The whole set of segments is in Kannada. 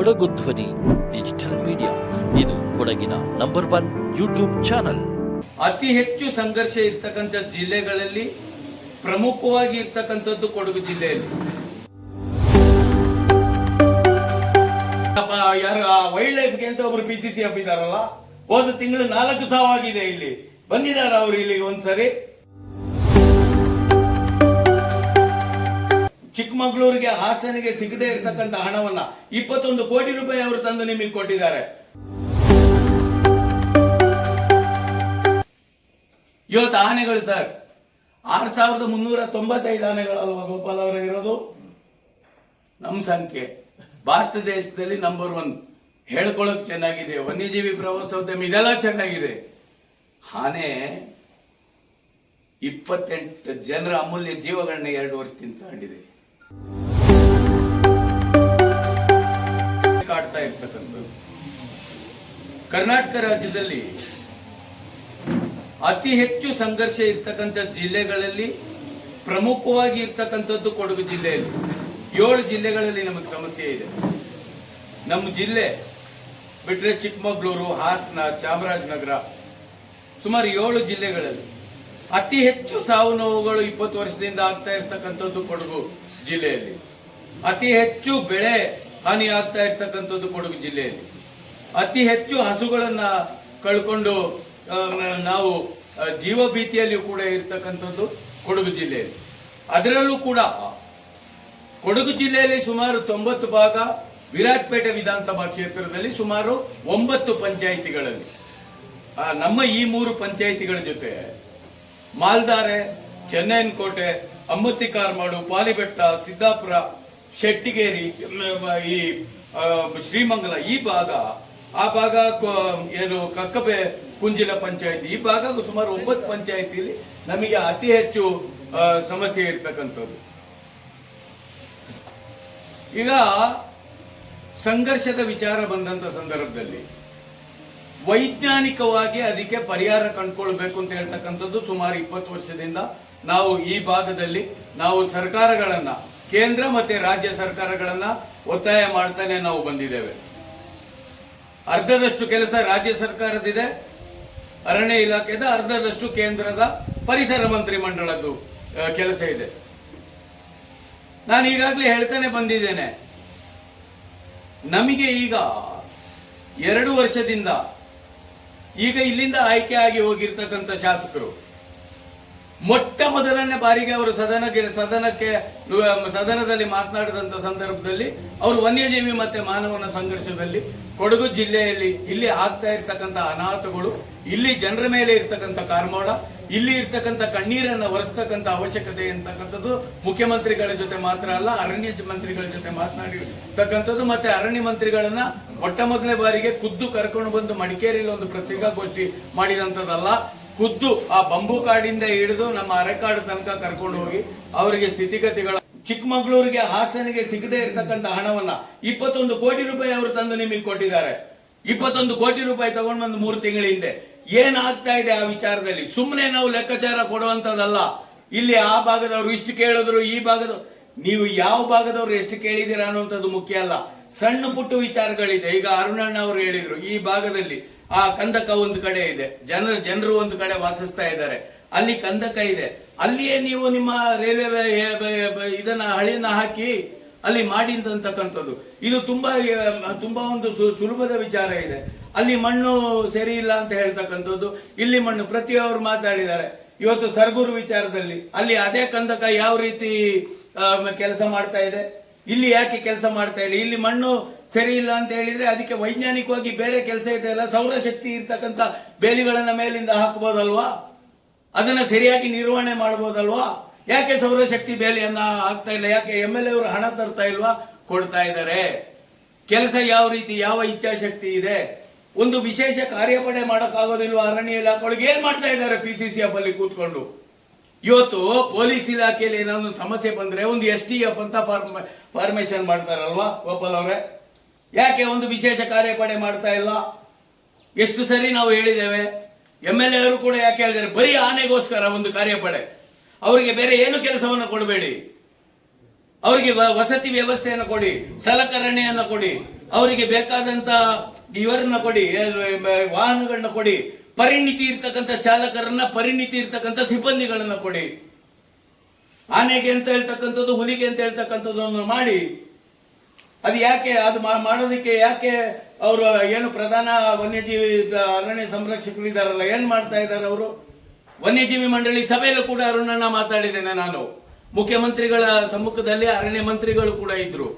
ಕೊಡಗು ಧ್ವನಿ ಡಿಜಿಟಲ್ ಮೀಡಿಯಾ ಇದು ಕೊಡಗಿನ ನಂಬರ್ ಒನ್ ಯೂಟ್ಯೂಬ್ ಚಾನಲ್ ಅತಿ ಹೆಚ್ಚು ಸಂಘರ್ಷ ಇರ್ತಕ್ಕಂಥ ಜಿಲ್ಲೆಗಳಲ್ಲಿ ಪ್ರಮುಖವಾಗಿ ಇರ್ತಕ್ಕಂಥದ್ದು ಕೊಡಗು ಜಿಲ್ಲೆಯಲ್ಲಿ. ಯಾರು ವೈಲ್ಡ್ ಲೈಫ್ಗೆ ಅಂತ ಒಬ್ರು ಪಿ ಸಿ ಸಿ ಎಫ್ ಇದಾರಲ್ಲ ಹೋದ ತಿಂಗಳು ನಾಲ್ಕು ಸಾವಾಗಿದೆ ಇಲ್ಲಿ. ಬಂದಿದ್ದಾರೆ ಅವರು ಇಲ್ಲಿಗೆ ಒಂದ್ಸರಿ. ಚಿಕ್ಕಮಗಳೂರಿಗೆ ಹಾಸನಿಗೆ ಸಿಗದೆ ಇರತಕ್ಕಂತ ಹಣವನ್ನ ಇಪ್ಪತ್ತೊಂದು ಕೋಟಿ ರೂಪಾಯಿ ಅವರು ತಂದು ನಿಮಗೆ ಕೊಟ್ಟಿದ್ದಾರೆ. ಇವತ್ತು ಆನೆಗಳು ಸರ್, ಆರ್ ಸಾವಿರದ ಮುನ್ನೂರ ತೊಂಬತ್ತೈದು ಆನೆಗಳಲ್ವಾ ಗೋಪಾಲ್ ಅವರೇ ಇರೋದು? ನಮ್ಮ ಸಂಖ್ಯೆ. ಭಾರತ ದೇಶದಲ್ಲಿ ನಂಬರ್ ಒನ್ ಹೇಳ್ಕೊಳಕ್ ಚೆನ್ನಾಗಿದೆ. ವನ್ಯಜೀವಿ ಪ್ರವಾಸೋದ್ಯಮ ಇದೆಲ್ಲ ಚೆನ್ನಾಗಿದೆ. ಆನೆ ಇಪ್ಪತ್ತೆಂಟು ಜನರ ಅಮೂಲ್ಯ ಜೀವಗಳನ್ನ ಎರಡು ವರ್ಷದಿಂದ ತಗೊಂಡಿದೆ ಕಾಡ್ತಾ ಇರ್ತಕ್ಕಂಥದ್ದು. ಕರ್ನಾಟಕ ರಾಜ್ಯದಲ್ಲಿ ಅತಿ ಹೆಚ್ಚು ಸಂಘರ್ಷ ಇರ್ತಕ್ಕಂಥ ಜಿಲ್ಲೆಗಳಲ್ಲಿ ಪ್ರಮುಖವಾಗಿ ಇರ್ತಕ್ಕಂಥದ್ದು ಕೊಡಗು ಜಿಲ್ಲೆಯಲ್ಲಿ ಏಳು ಜಿಲ್ಲೆಗಳಲ್ಲಿ ನಮಗೆ ಸಮಸ್ಯೆ ಇದೆ. ನಮ್ಮ ಜಿಲ್ಲೆ ಬಿಟ್ಟರೆ ಚಿಕ್ಕಮಗಳೂರು, ಹಾಸನ, ಚಾಮರಾಜನಗರ, ಸುಮಾರು ಏಳು ಜಿಲ್ಲೆಗಳಲ್ಲಿ ಅತಿ ಹೆಚ್ಚು ಸಾವು ನೋವುಗಳು ಇಪ್ಪತ್ತು ವರ್ಷದಿಂದ ಆಗ್ತಾ ಇರ್ತಕ್ಕಂಥದ್ದು ಕೊಡಗು. ಜಿಲ್ಲೆಯಲ್ಲಿ. ಅತಿ ಹೆಚ್ಚು ಬೆಳೆ ಹಾನಿ ಆಗ್ತಾ ಇರ್ತಕ್ಕಂಥದ್ದು ಕೊಡಗು ಜಿಲ್ಲೆಯಲ್ಲಿ. ಅತಿ ಹೆಚ್ಚು ಹಸುಗಳನ್ನ ಕಳ್ಕೊಂಡು ನಾವು ಜೀವ ಭೀತಿಯಲ್ಲಿಯೂ ಕೂಡ ಇರ್ತಕ್ಕಂಥದ್ದು ಕೊಡಗು ಜಿಲ್ಲೆಯಲ್ಲಿ. ಅದರಲ್ಲೂ ಕೂಡ ಕೊಡಗು ಜಿಲ್ಲೆಯಲ್ಲಿ ಸುಮಾರು ತೊಂಬತ್ತು ಭಾಗ ವಿರಾಜಪೇಟೆ ವಿಧಾನಸಭಾ ಕ್ಷೇತ್ರದಲ್ಲಿ ಸುಮಾರು ಒಂಬತ್ತು ಪಂಚಾಯಿತಿಗಳಲ್ಲಿ. ನಮ್ಮ ಈ ಮೂರು ಪಂಚಾಯಿತಿಗಳ ಜೊತೆ ಮಾಲ್ದಾರೆ ಚೆನ್ನೈನಕೋಟೆ ಅಮ್ಮತ್ತಿ ಕಾರ್ಮಾಡು ಪಾಲಿಬೆಟ್ಟ, ಸಿದ್ದಾಪುರ, ಶೆಟ್ಟಿಗೇರಿ ಈ ಶ್ರೀಮಂಗಲ, ಈ ಭಾಗ, ಆ ಭಾಗ ಏನು ಕಕ್ಕಬೆ ಕುಂಜಿಲ ಪಂಚಾಯಿತಿ, ಈ ಭಾಗ ಸುಮಾರು ಒಂಬತ್ತು ಪಂಚಾಯಿತಿಯಲ್ಲಿ ನಮಗೆ ಅತಿ ಹೆಚ್ಚು ಸಮಸ್ಯೆ ಇರ್ತಕ್ಕಂಥದ್ದು. ಈಗ ಸಂಘರ್ಷದ ವಿಚಾರ ಬಂದಂತ ಸಂದರ್ಭದಲ್ಲಿ ವೈಜ್ಞಾನಿಕವಾಗಿ ಅದಕ್ಕೆ ಪರಿಹಾರ ಕಂಡುಕೊಳ್ಬೇಕು ಅಂತ ಹೇಳ್ತಕ್ಕಂಥದ್ದು ಸುಮಾರು ಇಪ್ಪತ್ತು ವರ್ಷದಿಂದ ನಾವು ಈ ಭಾಗದಲ್ಲಿ ನಾವು ಸರ್ಕಾರಗಳನ್ನ, ಕೇಂದ್ರ ಮತ್ತೆ ರಾಜ್ಯ ಸರ್ಕಾರಗಳನ್ನ ಒತ್ತಾಯ ಮಾಡ್ತಾನೆ ನಾವು ಬಂದಿದ್ದೇವೆ. ಅರ್ಧದಷ್ಟು ಕೆಲಸ ರಾಜ್ಯ ಸರ್ಕಾರದಿದೆ ಅರಣ್ಯ ಇಲಾಖೆದ ಅರ್ಧದಷ್ಟು ಕೇಂದ್ರದ ಪರಿಸರ ಮಂತ್ರಿ ಮಂಡಳದ್ದು ಕೆಲಸ ಇದೆ. ನಾನು ಈಗಾಗಲೇ ಹೇಳ್ತಾನೆ ಬಂದಿದ್ದೇನೆ. ನಮಗೆ ಈಗ ಎರಡು ವರ್ಷದಿಂದ, ಈಗ ಇಲ್ಲಿಂದ ಆಯ್ಕೆ ಆಗಿ ಹೋಗಿರ್ತಕ್ಕಂಥ ಶಾಸಕರು ಮೊಟ್ಟ ಮೊದಲನೇ ಬಾರಿಗೆ ಅವರು ಸದನಕ್ಕೆ ಸದನಕ್ಕೆ ಸದನದಲ್ಲಿ ಮಾತನಾಡಿದಂತ ಸಂದರ್ಭದಲ್ಲಿ ಅವರು ವನ್ಯಜೀವಿ ಮತ್ತೆ ಮಾನವನ ಸಂಘರ್ಷದಲ್ಲಿ ಕೊಡಗು ಜಿಲ್ಲೆಯಲ್ಲಿ ಇಲ್ಲಿ ಆಗ್ತಾ ಇರ್ತಕ್ಕಂಥ ಅನಾಹುತಗಳು ಇಲ್ಲಿ ಜನರ ಮೇಲೆ ಇರ್ತಕ್ಕಂಥ ಕಾರ್ಮೋಡ, ಇಲ್ಲಿ ಇರ್ತಕ್ಕಂಥ ಕಣ್ಣೀರನ್ನ ಒರೆಸ್ತಕ್ಕಂಥ ಅವಶ್ಯಕತೆ ಅಂತಕ್ಕಂಥದ್ದು ಮುಖ್ಯಮಂತ್ರಿಗಳ ಜೊತೆ ಮಾತ್ರ ಅಲ್ಲ, ಅರಣ್ಯ ಮಂತ್ರಿಗಳ ಜೊತೆ ಮಾತನಾಡಿರ್ತಕ್ಕಂಥದ್ದು ಮತ್ತೆ ಅರಣ್ಯ ಮಂತ್ರಿಗಳನ್ನ ಮೊಟ್ಟ ಮೊದಲನೇ ಬಾರಿಗೆ ಖುದ್ದು ಕರ್ಕೊಂಡು ಬಂದು ಮಡಿಕೇರಿಯಲ್ಲಿ ಒಂದು ಪತ್ರಿಕಾಗೋಷ್ಠಿ ಮಾಡಿದಂಥದ್ದಲ್ಲ. ಖುದ್ದು ಆ ಬಂಬು ಕಾಡಿಂದ ಹಿಡಿದು ನಮ್ಮ ಅರೆಕಾಡು ತನಕ ಕರ್ಕೊಂಡು ಹೋಗಿ ಅವರಿಗೆ ಸ್ಥಿತಿಗತಿಗಳ ಚಿಕ್ಕಮಗಳೂರಿಗೆ ಹಾಸನಿಗೆ ಸಿಗದೆ ಇರತಕ್ಕಂತ ಹಣವನ್ನ ಇಪ್ಪತ್ತೊಂದು ಕೋಟಿ ರೂಪಾಯಿ ಅವರು ತಂದು ನಿಮಗೆ ಕೊಟ್ಟಿದ್ದಾರೆ. ಇಪ್ಪತ್ತೊಂದು ಕೋಟಿ ರೂಪಾಯಿ ತಗೊಂಡು ಬಂದು ಮೂರು ತಿಂಗಳ ಹಿಂದೆ. ಏನಾಗ್ತಾ ಇದೆ ಆ ವಿಚಾರದಲ್ಲಿ? ಸುಮ್ಮನೆ ನಾವು ಲೆಕ್ಕಾಚಾರ ಕೊಡುವಂತದಲ್ಲ ಇಲ್ಲಿ ಆ ಭಾಗದವರು ಇಷ್ಟು ಕೇಳಿದ್ರು, ಈ ಭಾಗದ, ನೀವು ಯಾವ ಭಾಗದವರು ಎಷ್ಟು ಕೇಳಿದ್ದೀರಾ ಅನ್ನುವಂಥದ್ದು ಮುಖ್ಯ ಅಲ್ಲ. ಸಣ್ಣ ಪುಟ್ಟ ವಿಚಾರಗಳಿದೆ. ಈಗ ಅರುಣಣ್ಣ ಅವರು ಹೇಳಿದ್ರು, ಈ ಭಾಗದಲ್ಲಿ ಆ ಕಂದಕ ಒಂದು ಕಡೆ ಇದೆ. ಜನರು ಜನರು ಒಂದು ಕಡೆ ವಾಸಿಸ್ತಾ ಇದ್ದಾರೆ. ಅಲ್ಲಿ ಕಂದಕ ಇದೆ. ಅಲ್ಲಿಯೇ ನೀವು ನಿಮ್ಮ ರೈಲ್ವೆ ಇದನ್ನ, ಹಳಿಯನ್ನ ಹಾಕಿ ಅಲ್ಲಿ ಮಾಡಿ ಅಂತಕ್ಕಂಥದ್ದು. ಇದು ತುಂಬಾ ತುಂಬಾ ಒಂದು ಸುಲಭದ ವಿಚಾರ ಇದೆ. ಅಲ್ಲಿ ಮಣ್ಣು ಸರಿ ಇಲ್ಲ ಅಂತ ಹೇಳ್ತಕ್ಕಂಥದ್ದು. ಇಲ್ಲಿ ಮಣ್ಣು ಪ್ರತಿಯೊಬ್ಬರು ಮಾತಾಡಿದ್ದಾರೆ. ಇವತ್ತು ಸರ್ಗೂರು ವಿಚಾರದಲ್ಲಿ, ಅಲ್ಲಿ ಅದೇ ಕಂದಕ ಯಾವ ರೀತಿ ಕೆಲಸ ಮಾಡ್ತಾ ಇದೆ? ಇಲ್ಲಿ ಯಾಕೆ ಕೆಲಸ ಮಾಡ್ತಾ ಇಲ್ಲ? ಇಲ್ಲಿ ಮಣ್ಣು ಸರಿ ಇಲ್ಲ ಅಂತ ಹೇಳಿದ್ರೆ ಅದಕ್ಕೆ ವೈಜ್ಞಾನಿಕವಾಗಿ ಬೇರೆ ಕೆಲಸ ಇದೆ ಅಲ್ಲ? ಸೌರಶಕ್ತಿ ಇರ್ತಕ್ಕಂಥ ಬೇಲಿಗಳನ್ನ ಮೇಲಿಂದ ಹಾಕ್ಬೋದಲ್ವಾ? ಅದನ್ನ ಸರಿಯಾಗಿ ನಿರ್ವಹಣೆ ಮಾಡ್ಬೋದಲ್ವಾ? ಯಾಕೆ ಸೌರಶಕ್ತಿ ಬೇಲಿಯನ್ನ ಹಾಕ್ತಾ ಇಲ್ಲ? ಯಾಕೆ ಎಂ ಎಲ್ ಅವರು ಹಣ ತರ್ತಾ ಇಲ್ವಾ? ಕೊಡ್ತಾ ಇದ್ದಾರೆ ಕೆಲಸ ಯಾವ ರೀತಿ, ಯಾವ ಇಚ್ಛಾಶಕ್ತಿ ಇದೆ? ಒಂದು ವಿಶೇಷ ಕಾರ್ಯಪಡೆ ಮಾಡೋಕ್ಕಾಗೋದಿಲ್ವಾ ಅರಣ್ಯ ಇಲಾಖೆ ಏನ್ ಮಾಡ್ತಾ ಇದ್ದಾರೆ ಪಿ ಸಿ ಸಿ ಎಫ್ ಅಲ್ಲಿ ಕೂತ್ಕೊಂಡು? ಇವತ್ತು ಪೊಲೀಸ್ ಇಲಾಖೆಯಲ್ಲಿ ಏನಾದ್ರು ಸಮಸ್ಯೆ ಬಂದ್ರೆ ಒಂದು ಎಸ್ ಟಿ ಎಫ್ ಅಂತ ಫಾರ್ಮ್ ಫಾರ್ಮೇಶನ್ ಮಾಡ್ತಾರಲ್ವಾ ಗೋಪಾಲ್ ಅವರೇ? ಯಾಕೆ ಒಂದು ವಿಶೇಷ ಕಾರ್ಯಪಡೆ ಮಾಡ್ತಾ ಇಲ್ಲ? ಎಷ್ಟು ಸರಿ ನಾವು ಹೇಳಿದ್ದೇವೆ? ಎಂ ಎಲ್ ಎ ಕೂಡ ಯಾಕೆ ಹೇಳಿದ್ದಾರೆ? ಬರೀ ಆನೆಗೋಸ್ಕರ ಒಂದು ಕಾರ್ಯಪಡೆ. ಅವರಿಗೆ ಬೇರೆ ಏನು ಕೆಲಸವನ್ನು ಕೊಡಬೇಡಿ? ಅವರಿಗೆ ವಸತಿ ವ್ಯವಸ್ಥೆಯನ್ನು ಕೊಡಿ, ಸಲಕರಣೆಯನ್ನು ಕೊಡಿ, ಅವರಿಗೆ ಬೇಕಾದಂತ ಇವರನ್ನ ಕೊಡಿ ವಾಹನಗಳನ್ನ ಕೊಡಿ, ಪರಿಣಿತಿ ಇರ್ತಕ್ಕಂಥ ಚಾಲಕರನ್ನ ಪರಿಣಿತಿ ಇರ್ತಕ್ಕಂಥ ಸಿಬ್ಬಂದಿಗಳನ್ನ ಕೊಡಿ. ಆನೆಗೆ ಅಂತ ಹೇಳ್ತಕ್ಕಂಥದ್ದು, ಹುಲಿಗೆ ಅಂತ ಹೇಳ್ತಕ್ಕಂಥದ್ದನ್ನು ಮಾಡಿ ಅದು ಯಾಕೆ, ಅದು ಮಾಡೋದಕ್ಕೆ ಯಾಕೆ ಅವರು ಏನು ಪ್ರಧಾನ ವನ್ಯಜೀವಿ ಅರಣ್ಯ ಸಂರಕ್ಷಕರು ಇದಾರಲ್ಲ ಏನ್ ಮಾಡ್ತಾ ಇದ್ದಾರೆ ಅವರು? ವನ್ಯಜೀವಿ ಮಂಡಳಿ ಸಭೆಯಲ್ಲೂ ಕೂಡ ಅರುಣಣ್ಣ ಮಾತಾಡಿದ್ದೇನೆ ನಾನು. ಮುಖ್ಯಮಂತ್ರಿಗಳ ಸಮ್ಮುಖದಲ್ಲಿ ಅರಣ್ಯ ಮಂತ್ರಿಗಳು ಕೂಡ ಇದ್ರು.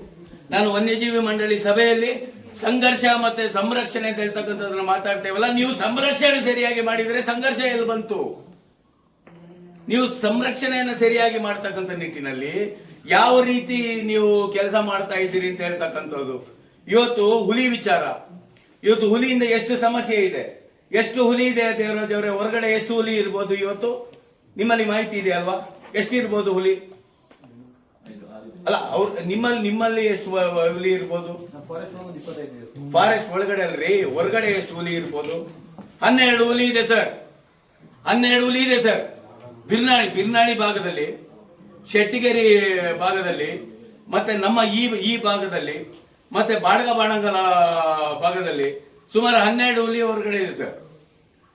ನಾನು ವನ್ಯಜೀವಿ ಮಂಡಳಿ ಸಭೆಯಲ್ಲಿ ಸಂಘರ್ಷ ಮತ್ತೆ ಸಂರಕ್ಷಣೆ ಅಂತ ಹೇಳ್ತಕ್ಕಂಥದ್ದನ್ನ ಮಾತಾಡ್ತೇವಲ್ಲ ನೀವು ಸಂರಕ್ಷಣೆ ಸರಿಯಾಗಿ ಮಾಡಿದ್ರೆ ಸಂಘರ್ಷ ಎಲ್ಲಿ ಬಂತು? ನೀವು ಸಂರಕ್ಷಣೆಯನ್ನು ಸರಿಯಾಗಿ ಮಾಡ್ತಕ್ಕಂಥ ನಿಟ್ಟಿನಲ್ಲಿ ಯಾವ ರೀತಿ ನೀವು ಕೆಲಸ ಮಾಡ್ತಾ ಇದ್ದೀರಿ ಅಂತ ಹೇಳ್ತಕ್ಕಂಥದ್ದು? ಇವತ್ತು ಹುಲಿ ವಿಚಾರ. ಇವತ್ತು ಹುಲಿಯಿಂದ ಎಷ್ಟು ಸಮಸ್ಯೆ ಇದೆ? ಎಷ್ಟು ಹುಲಿ ಇದೆ ದೇವರಾಜ್ ಅವರೇ ಹೊರಗಡೆ ಎಷ್ಟು ಹುಲಿ ಇರ್ಬೋದು ಇವತ್ತು? ನಿಮ್ಮಲ್ಲಿ ಮಾಹಿತಿ ಇದೆ ಅಲ್ವಾ? ಎಷ್ಟು ಇರ್ಬೋದು ಹುಲಿ? ಅಲ್ಲ, ಅವ್ರ ನಿಮ್ಮಲ್ಲಿ ನಿಮ್ಮಲ್ಲಿ ಎಷ್ಟು ಹುಲಿ ಇರ್ಬೋದು? ಫಾರೆಸ್ಟ್ ಒಳಗಡೆ ಅಲ್ರಿ. ಹೊರಗಡೆ ಎಷ್ಟು ಹುಲಿ ಇರ್ಬೋದು? ಹನ್ನೆರಡು ಹುಲಿ ಇದೆ, ಸರ್. ಹನ್ನೆರಡು ಹುಲಿ ಇದೆ, ಸರ್. ಬಿರ್ನಾಳಿ ಬಿರ್ನಾಳಿ ಭಾಗದಲ್ಲಿ ಶೆಟ್ಟಿಗೆರೆ ಭಾಗದಲ್ಲಿ, ಮತ್ತೆ ನಮ್ಮ ಈ ಈ ಭಾಗದಲ್ಲಿ, ಮತ್ತೆ ಬಾಡಗ ಬಾಣಗಲ ಭಾಗದಲ್ಲಿ ಸುಮಾರು ಹನ್ನೆರಡು ಹುಲಿ ಹೊರಗಡೆ ಇದೆ ಸರ್.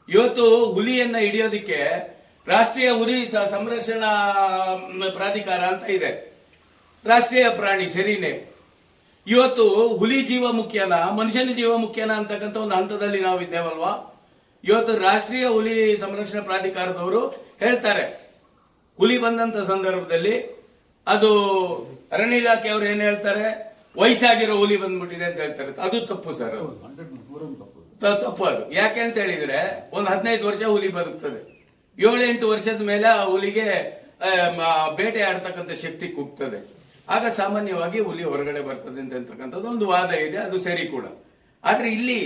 ಇವತ್ತು ಹುಲಿಯನ್ನ ಹಿಡಿಯೋದಕ್ಕೆ ರಾಷ್ಟ್ರೀಯ ಹುಲಿ ಸಂರಕ್ಷಣಾ ಪ್ರಾಧಿಕಾರ ಅಂತ ಇದೆ. ರಾಷ್ಟ್ರೀಯ ಪ್ರಾಣಿ ಸರಿನೇ. ಇವತ್ತು ಹುಲಿ ಜೀವ ಮುಖ್ಯನ, ಮನುಷ್ಯನ ಜೀವ ಮುಖ್ಯನ ಅಂತಕ್ಕಂಥ ಒಂದು ಹಂತದಲ್ಲಿ ನಾವು ಇದ್ದೇವಲ್ವಾ ಇವತ್ತು ರಾಷ್ಟ್ರೀಯ ಹುಲಿ ಸಂರಕ್ಷಣಾ ಪ್ರಾಧಿಕಾರದವರು ಹೇಳ್ತಾರೆ ಹುಲಿ ಬಂದಂತ ಸಂದರ್ಭದಲ್ಲಿ ಅದು ಅರಣ್ಯ ಇಲಾಖೆಯವರು ಏನು ಹೇಳ್ತಾರೆ? ವಯಸ್ಸಾಗಿರೋ ಹುಲಿ ಬಂದ್ಬಿಟ್ಟಿದೆ ಅಂತ ಹೇಳ್ತಾರೆ. ಅದು ತಪ್ಪು ಸರ್ ತಪ್ಪು ಅದು. ಯಾಕೆ ಅಂತ ಹೇಳಿದ್ರೆ ಒಂದು ಹದಿನೈದು ವರ್ಷ ಹುಲಿ ಬದುಕ್ತದೆ. ಏಳೆಂಟು ವರ್ಷದ ಮೇಲೆ ಆ ಹುಲಿಗೆ ಬೇಟೆ ಆಡ್ತಕ್ಕಂಥ ಶಕ್ತಿ ಕುಗ್ತದೆ. ಆಗ ಸಾಮಾನ್ಯವಾಗಿ ಹುಲಿ ಹೊರಗಡೆ ಬರ್ತದೆ ಅಂತ ಹೇಳ್ತಕ್ಕಂಥದ್ದು ಒಂದು ವಾದ ಇದೆ, ಅದು ಸರಿ ಕೂಡ. ಆದ್ರೆ ಇಲ್ಲಿ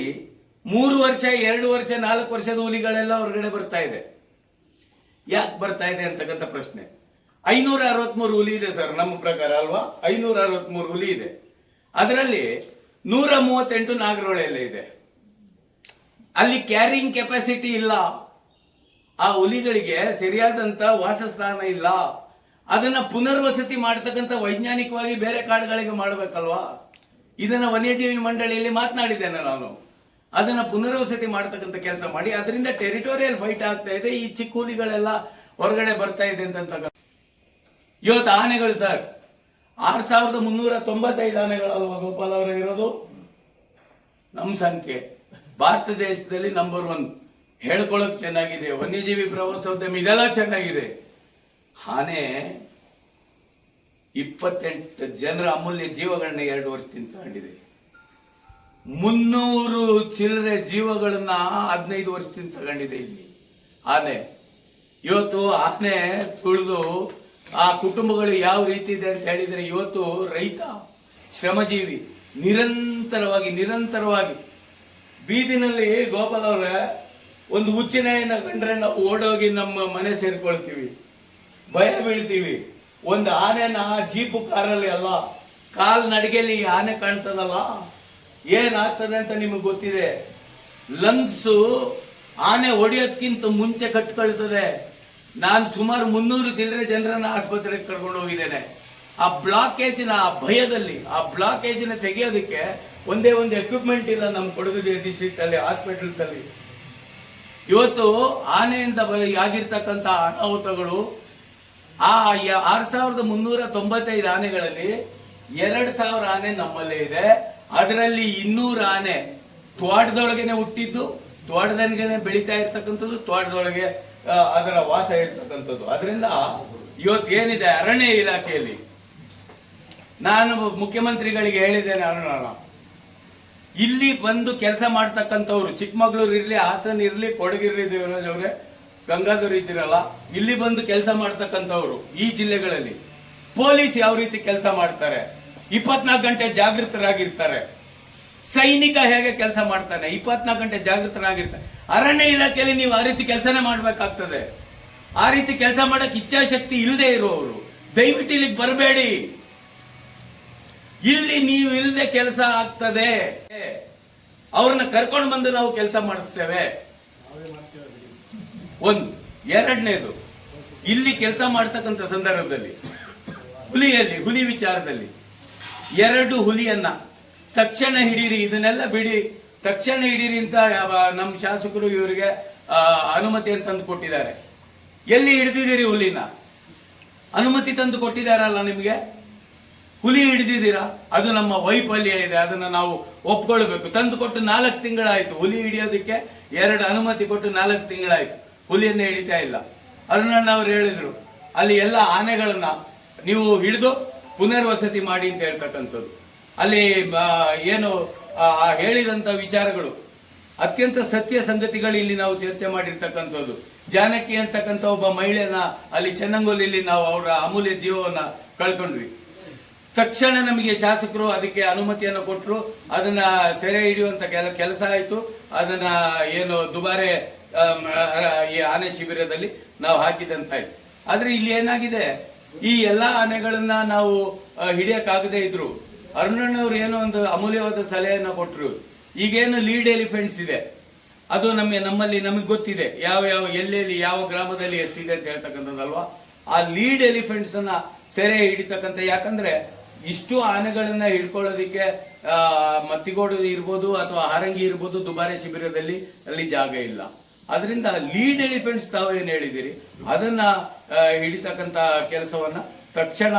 ಮೂರು ವರ್ಷ, ಎರಡು ವರ್ಷ, ನಾಲ್ಕು ವರ್ಷದ ಹುಲಿಗಳೆಲ್ಲ ಹೊರಗಡೆ ಬರ್ತಾ ಇದೆ. ಯಾಕೆ ಬರ್ತಾ ಇದೆ ಅಂತಕ್ಕಂಥ ಪ್ರಶ್ನೆ. ಐನೂರ ಅರವತ್ಮೂರು ಹುಲಿ ಇದೆ ಸರ್, ನಮ್ಮ ಪ್ರಕಾರ ಅಲ್ವಾ? ಐನೂರ ಅರವತ್ಮೂರು ಹುಲಿ ಇದೆ. ಅದರಲ್ಲಿ ನೂರ ಮೂವತ್ತೆಂಟು ನಾಗರಹೊಳೆಯಲ್ಲೇ ಇದೆ. ಅಲ್ಲಿ ಕ್ಯಾರಿಂಗ್ ಕೆಪಾಸಿಟಿ ಇಲ್ಲ. ಆ ಹುಲಿಗಳಿಗೆ ಸರಿಯಾದಂತ ವಾಸಸ್ಥಾನ ಇಲ್ಲ. ಅದನ್ನ ಪುನರ್ವಸತಿ ಮಾಡ್ತಕ್ಕಂಥ ವೈಜ್ಞಾನಿಕವಾಗಿ ಬೇರೆ ಕಾಡುಗಳಿಗೆ ಮಾಡಬೇಕಲ್ವಾ? ಇದನ್ನ ವನ್ಯಜೀವಿ ಮಂಡಳಿಯಲ್ಲಿ ಮಾತನಾಡಿದ್ದೇನೆ ನಾನು. ಅದನ್ನ ಪುನರ್ವಸತಿ ಮಾಡತಕ್ಕಂತ ಕೆಲಸ ಮಾಡಿ, ಅದರಿಂದ ಟೆರಿಟೋರಿಯಲ್ ಫೈಟ್ ಆಗ್ತಾ ಇದೆ. ಈ ಚಿಕ್ಕ ಹುಲಿಗಳೆಲ್ಲ ಹೊರಗಡೆ ಬರ್ತಾ ಇದೆ ಅಂತ ಇವತ್ತು ಆನೆಗಳು ಸರ್ ಆರ್ ಸಾವಿರದ ಮುನ್ನೂರ ತೊಂಬತ್ತೈದು ಆನೆಗಳಲ್ವಾ ಗೋಪಾಲ್ ಅವರ ಇರೋದು? ನಮ್ಮ ಸಂಖ್ಯೆ. ಭಾರತ ದೇಶದಲ್ಲಿ ನಂಬರ್ ಒನ್ ಹೇಳ್ಕೊಳಕ್ ಚೆನ್ನಾಗಿದೆ. ವನ್ಯಜೀವಿ ಪ್ರವಾಸೋದ್ಯಮ ಇದೆಲ್ಲ ಚೆನ್ನಾಗಿದೆ. ಆನೆ ಇಪ್ಪತ್ತೆಂಟು ಜನರ ಅಮೂಲ್ಯ ಜೀವಗಳನ್ನ ಎರಡು ವರ್ಷದಿಂದ ತಗೊಂಡಿದೆ ಮುನ್ನೂರು ಚಿಲ್ಲರೆ ಜೀವಗಳನ್ನ ಹದಿನೈದು ವರ್ಷದಿಂದ ತಗೊಂಡಿದೆ ಇಲ್ಲಿ. ಆನೆ. ಇವತ್ತು ಆನೆ ತುಳಿದು ಆ ಕುಟುಂಬಗಳು ಯಾವ ರೀತಿ ಇದೆ ಅಂತ ಹೇಳಿದ್ರೆ ಇವತ್ತು ರೈತ, ಶ್ರಮಜೀವಿ, ನಿರಂತರವಾಗಿ ನಿರಂತರವಾಗಿ ಬೀದಿನಲ್ಲಿ ಗೋಪಾಲ್ ಅವ್ರೆ ಒಂದು ಹುಚ್ಚಿನಾಯಿನ ಕಂಡ್ರೆ ನಾವು ಓಡೋಗಿ ನಮ್ಮ ಮನೆ ಸೇರ್ಕೊಳ್ತೀವಿ. ಭಯ ಬೀಳ್ತೀವಿ. ಒಂದು ಆನೆನ ಜೀಪು ಕಾರಲ್ಲಿ ಅಲ್ಲ, ಕಾಲ್ ನಡಿಗೆಯಲ್ಲಿ ಆನೆ ಕಾಣ್ತದಲ್ಲ? ಏನಾಗ್ತದೆ ಅಂತ ನಿಮಗೆ ಗೊತ್ತಿದೆ? ಲಂಗ್ಸು ಆನೆ ಹೊಡೆಯೋದ್ಕಿಂತ ಮುಂಚೆ ಕಟ್ಕೊಳ್ತದೆ. ನಾನು ಸುಮಾರು ಮುನ್ನೂರು ಚಿಲ್ಲರೆ ಜನರನ್ನ ಆಸ್ಪತ್ರೆಗೆ ಕರ್ಕೊಂಡು ಹೋಗಿದ್ದೇನೆ. ಆ ಬ್ಲಾಕೇಜ್ನ ಆ ಭಯದಲ್ಲಿ, ಆ ಬ್ಲಾಕೇಜ್ನ ತೆಗೆಯೋದಕ್ಕೆ ಒಂದೇ ಒಂದು ಎಕ್ವಿಪ್ಮೆಂಟ್ ಇಲ್ಲ ನಮ್ಮ ಕೊಡಗು ಡಿಸ್ಟ್ರಿಕ್ಟ್ ಅಲ್ಲಿ ಹಾಸ್ಪಿಟಲ್ಸ್ ಅಲ್ಲಿ. ಇವತ್ತು ಆನೆಯಿಂದ ಆಗಿರ್ತಕ್ಕಂಥ ಅನಾಹುತಗಳು, ಆ ಆರ್ ಸಾವಿರದ ಮುನ್ನೂರ ತೊಂಬತ್ತೈದು ಆನೆಗಳಲ್ಲಿ ಎರಡ್ ಸಾವಿರ ಆನೆ ನಮ್ಮಲ್ಲೇ ಇದೆ. ಅದರಲ್ಲಿ ಇನ್ನೂರು ಆನೆ ತ್ವಾಟದೊಳಗೇನೆ ಹುಟ್ಟಿದ್ದು ತ್ವಾಟದೊಳಗೇನೆ ಬೆಳೀತಾ ಇರ್ತಕ್ಕಂಥದ್ದು, ತೋಟದೊಳಗೆ ಅದರ ವಾಸ ಇರ್ತಕ್ಕಂಥದ್ದು. ಅದರಿಂದ ಇವತ್ತು ಏನಿದೆ ಅರಣ್ಯ ಇಲಾಖೆಯಲ್ಲಿ? ನಾನು ಮುಖ್ಯಮಂತ್ರಿಗಳಿಗೆ ಹೇಳಿದ್ದೇನೆ ಅರುಣ. ಇಲ್ಲಿ ಬಂದು ಕೆಲಸ ಮಾಡ್ತಕ್ಕಂಥವ್ರು, ಚಿಕ್ಕಮಗಳೂರು ಇರ್ಲಿ, ಹಾಸನ್ ಇರ್ಲಿ, ಕೊಡಗಿರ್ಲಿ ದೇವರಾಜ್ ಅವರೇ, ಗಂಗಾಧರ್ ಇದ್ದೀರಲ್ಲ, ಇಲ್ಲಿ ಬಂದು ಕೆಲಸ ಮಾಡ್ತಕ್ಕಂಥವ್ರು ಈ ಜಿಲ್ಲೆಗಳಲ್ಲಿ. ಪೊಲೀಸ್ ಯಾವ ರೀತಿ ಕೆಲಸ ಮಾಡ್ತಾರೆ? ಇಪ್ಪತ್ನಾಲ್ಕು ಗಂಟೆ ಜಾಗೃತರಾಗಿರ್ತಾರೆ. ಸೈನಿಕ ಹೇಗೆ ಕೆಲಸ ಮಾಡ್ತಾನೆ? ಇಪ್ಪತ್ನಾಲ್ಕು ಗಂಟೆ ಜಾಗೃತರಾಗಿರ್ತಾರೆ ಅರಣ್ಯ ಇಲಾಖೆಯಲ್ಲಿ ನೀವು ಆ ರೀತಿ ಕೆಲಸನೇ ಮಾಡಬೇಕಾಗ್ತದೆ. ಆ ರೀತಿ ಕೆಲಸ ಮಾಡಕ್ ಇಚ್ಛಾಶಕ್ತಿ ಇಲ್ಲದೆ ಇರುವವರು ದಯವಿಟ್ಟು ಇಲ್ಲಿಗೆ ಬರಬೇಡಿ. ಇಲ್ಲಿ ನೀವು ಇಲ್ಲದೆ ಕೆಲಸ ಆಗ್ತದೆ. ಅವ್ರನ್ನ ಕರ್ಕೊಂಡು ಬಂದು ನಾವು ಕೆಲಸ ಮಾಡಿಸ್ತೇವೆ. ಒಂದು. ಎರಡನೇದು, ಇಲ್ಲಿ ಕೆಲಸ ಮಾಡ್ತಕ್ಕಂಥ ಸಂದರ್ಭದಲ್ಲಿ ಹುಲಿಯಲ್ಲಿ, ಹುಲಿ ವಿಚಾರದಲ್ಲಿ ಎರಡು ಹುಲಿಯನ್ನ. ತಕ್ಷಣ ಹಿಡೀರಿ, ಇದನ್ನೆಲ್ಲ ಬಿಡಿ. ತಕ್ಷಣ ಹಿಡೀರಿ ಅಂತ ನಮ್ಮ ಶಾಸಕರು ಇವರಿಗೆ ಅನುಮತಿಯನ್ನು ತಂದು ಕೊಟ್ಟಿದ್ದಾರೆ. ಎಲ್ಲಿ ಹಿಡಿದಿದ್ದೀರಿ ಹುಲಿನ? ಅನುಮತಿ ತಂದು ಕೊಟ್ಟಿದ್ದಾರಲ್ಲ ನಿಮಗೆ? ಹುಲಿ ಹಿಡಿದಿದ್ದೀರಾ? ಅದು ನಮ್ಮ ವೈಫಲ್ಯ ಇದೆ, ಅದನ್ನು ನಾವು ಒಪ್ಕೊಳ್ಬೇಕು. ತಂದು ಕೊಟ್ಟು ನಾಲ್ಕು ತಿಂಗಳಾಯಿತು, ಹುಲಿ ಹಿಡಿಯೋದಕ್ಕೆ ಎರಡು ಅನುಮತಿ ಕೊಟ್ಟು ನಾಲ್ಕು ತಿಂಗಳಾಯಿತು. ಹುಲಿಯನ್ನ ಹಿಡಿತಾ ಇಲ್ಲ. ಅರುಣಣ್ಣ ಅವರು ಹೇಳಿದರು, ಅಲ್ಲಿ ಎಲ್ಲ ಆನೆಗಳನ್ನು ನೀವು ಹಿಡಿದು ಪುನರ್ವಸತಿ ಮಾಡಿ ಅಂತ ಹೇಳ್ತಕ್ಕಂಥದ್ದು. ಅಲ್ಲಿ ಏನು ಆ, ಹೇಳಿದಂತ ವಿಚಾರಗಳು ಅತ್ಯಂತ ಸತ್ಯ ಸಂಗತಿಗಳು ಇಲ್ಲಿ ನಾವು ಚರ್ಚೆ ಮಾಡಿರ್ತಕ್ಕಂಥದ್ದು. ಜಾನಕಿ ಅಂತಕ್ಕಂಥ ಒಬ್ಬ ಮಹಿಳೆಯನ್ನ ಅಲ್ಲಿ ಚೆನ್ನಂಗೋಲಿಯಲ್ಲಿ ನಾವು ಅವರ ಅಮೂಲ್ಯ ಜೀವವನ್ನ ಕಳ್ಕೊಂಡ್ವಿ. ತಕ್ಷಣ ನಮಗೆ ಶಾಸಕರು ಅದಕ್ಕೆ ಅನುಮತಿಯನ್ನು ಕೊಟ್ಟರು ಅದನ್ನ ಸೆರೆ ಹಿಡಿಯುವಂತ ಕೆಲ ಕೆಲಸ ಆಯಿತು. ಅದನ್ನ ಏನು ದುಬಾರೆ ಈ ಆನೆ ಶಿಬಿರದಲ್ಲಿ ನಾವು ಹಾಕಿದಂತಾಯ್ತು. ಆದ್ರೆ ಇಲ್ಲಿ ಏನಾಗಿದೆ? ಈ ಎಲ್ಲಾ ಆನೆಗಳನ್ನ ನಾವು ಹಿಡಿಯಕ್ಕಾಗದೇ ಇದ್ರು. ಅರುಣಣ್ಣವ್ರು ಏನೋ ಒಂದು ಅಮೂಲ್ಯವಾದ ಸಲಹೆಯನ್ನ ಕೊಟ್ಟರು ಈಗೇನು ಲೀಡ್ ಎಲಿಫೆಂಟ್ಸ್ ಇದೆ. ಅದು ನಮಗೆ ನಮ್ಮಲ್ಲಿ ನಮಗೆ ಗೊತ್ತಿದೆ. ಯಾವ ಯಾವ ಎಲ್ಲೆಲ್ಲಿ ಯಾವ ಗ್ರಾಮದಲ್ಲಿ ಎಷ್ಟಿದೆ ಅಂತ ಹೇಳ್ತಕ್ಕಂಥದ್ದಲ್ವಾ? ಆ ಲೀಡ್ ಎಲಿಫೆಂಟ್ಸ್ ಅನ್ನ ಸೆರೆ ಹಿಡಿತಕ್ಕಂಥ, ಯಾಕಂದ್ರೆ ಇಷ್ಟು ಆನೆಗಳನ್ನ ಹಿಡ್ಕೊಳ್ಳೋದಿಕ್ಕೆ ಮತ್ತಿಗೋಡು ಇರ್ಬೋದು ಅಥವಾ ಹಾರಂಗಿ ಇರ್ಬೋದು ದುಬಾರೆ ಶಿಬಿರದಲ್ಲಿ ಅಲ್ಲಿ ಜಾಗ ಇಲ್ಲ. ಅದರಿಂದ ಲೀಡ್ ಎಲಿಫೆಂಟ್ಸ್ ತಾವು ಏನು ಹೇಳಿದ್ದೀರಿ? ಅದನ್ನ ಆ, ಹಿಡಿತಕ್ಕಂತ ಕೆಲಸವನ್ನ ತಕ್ಷಣ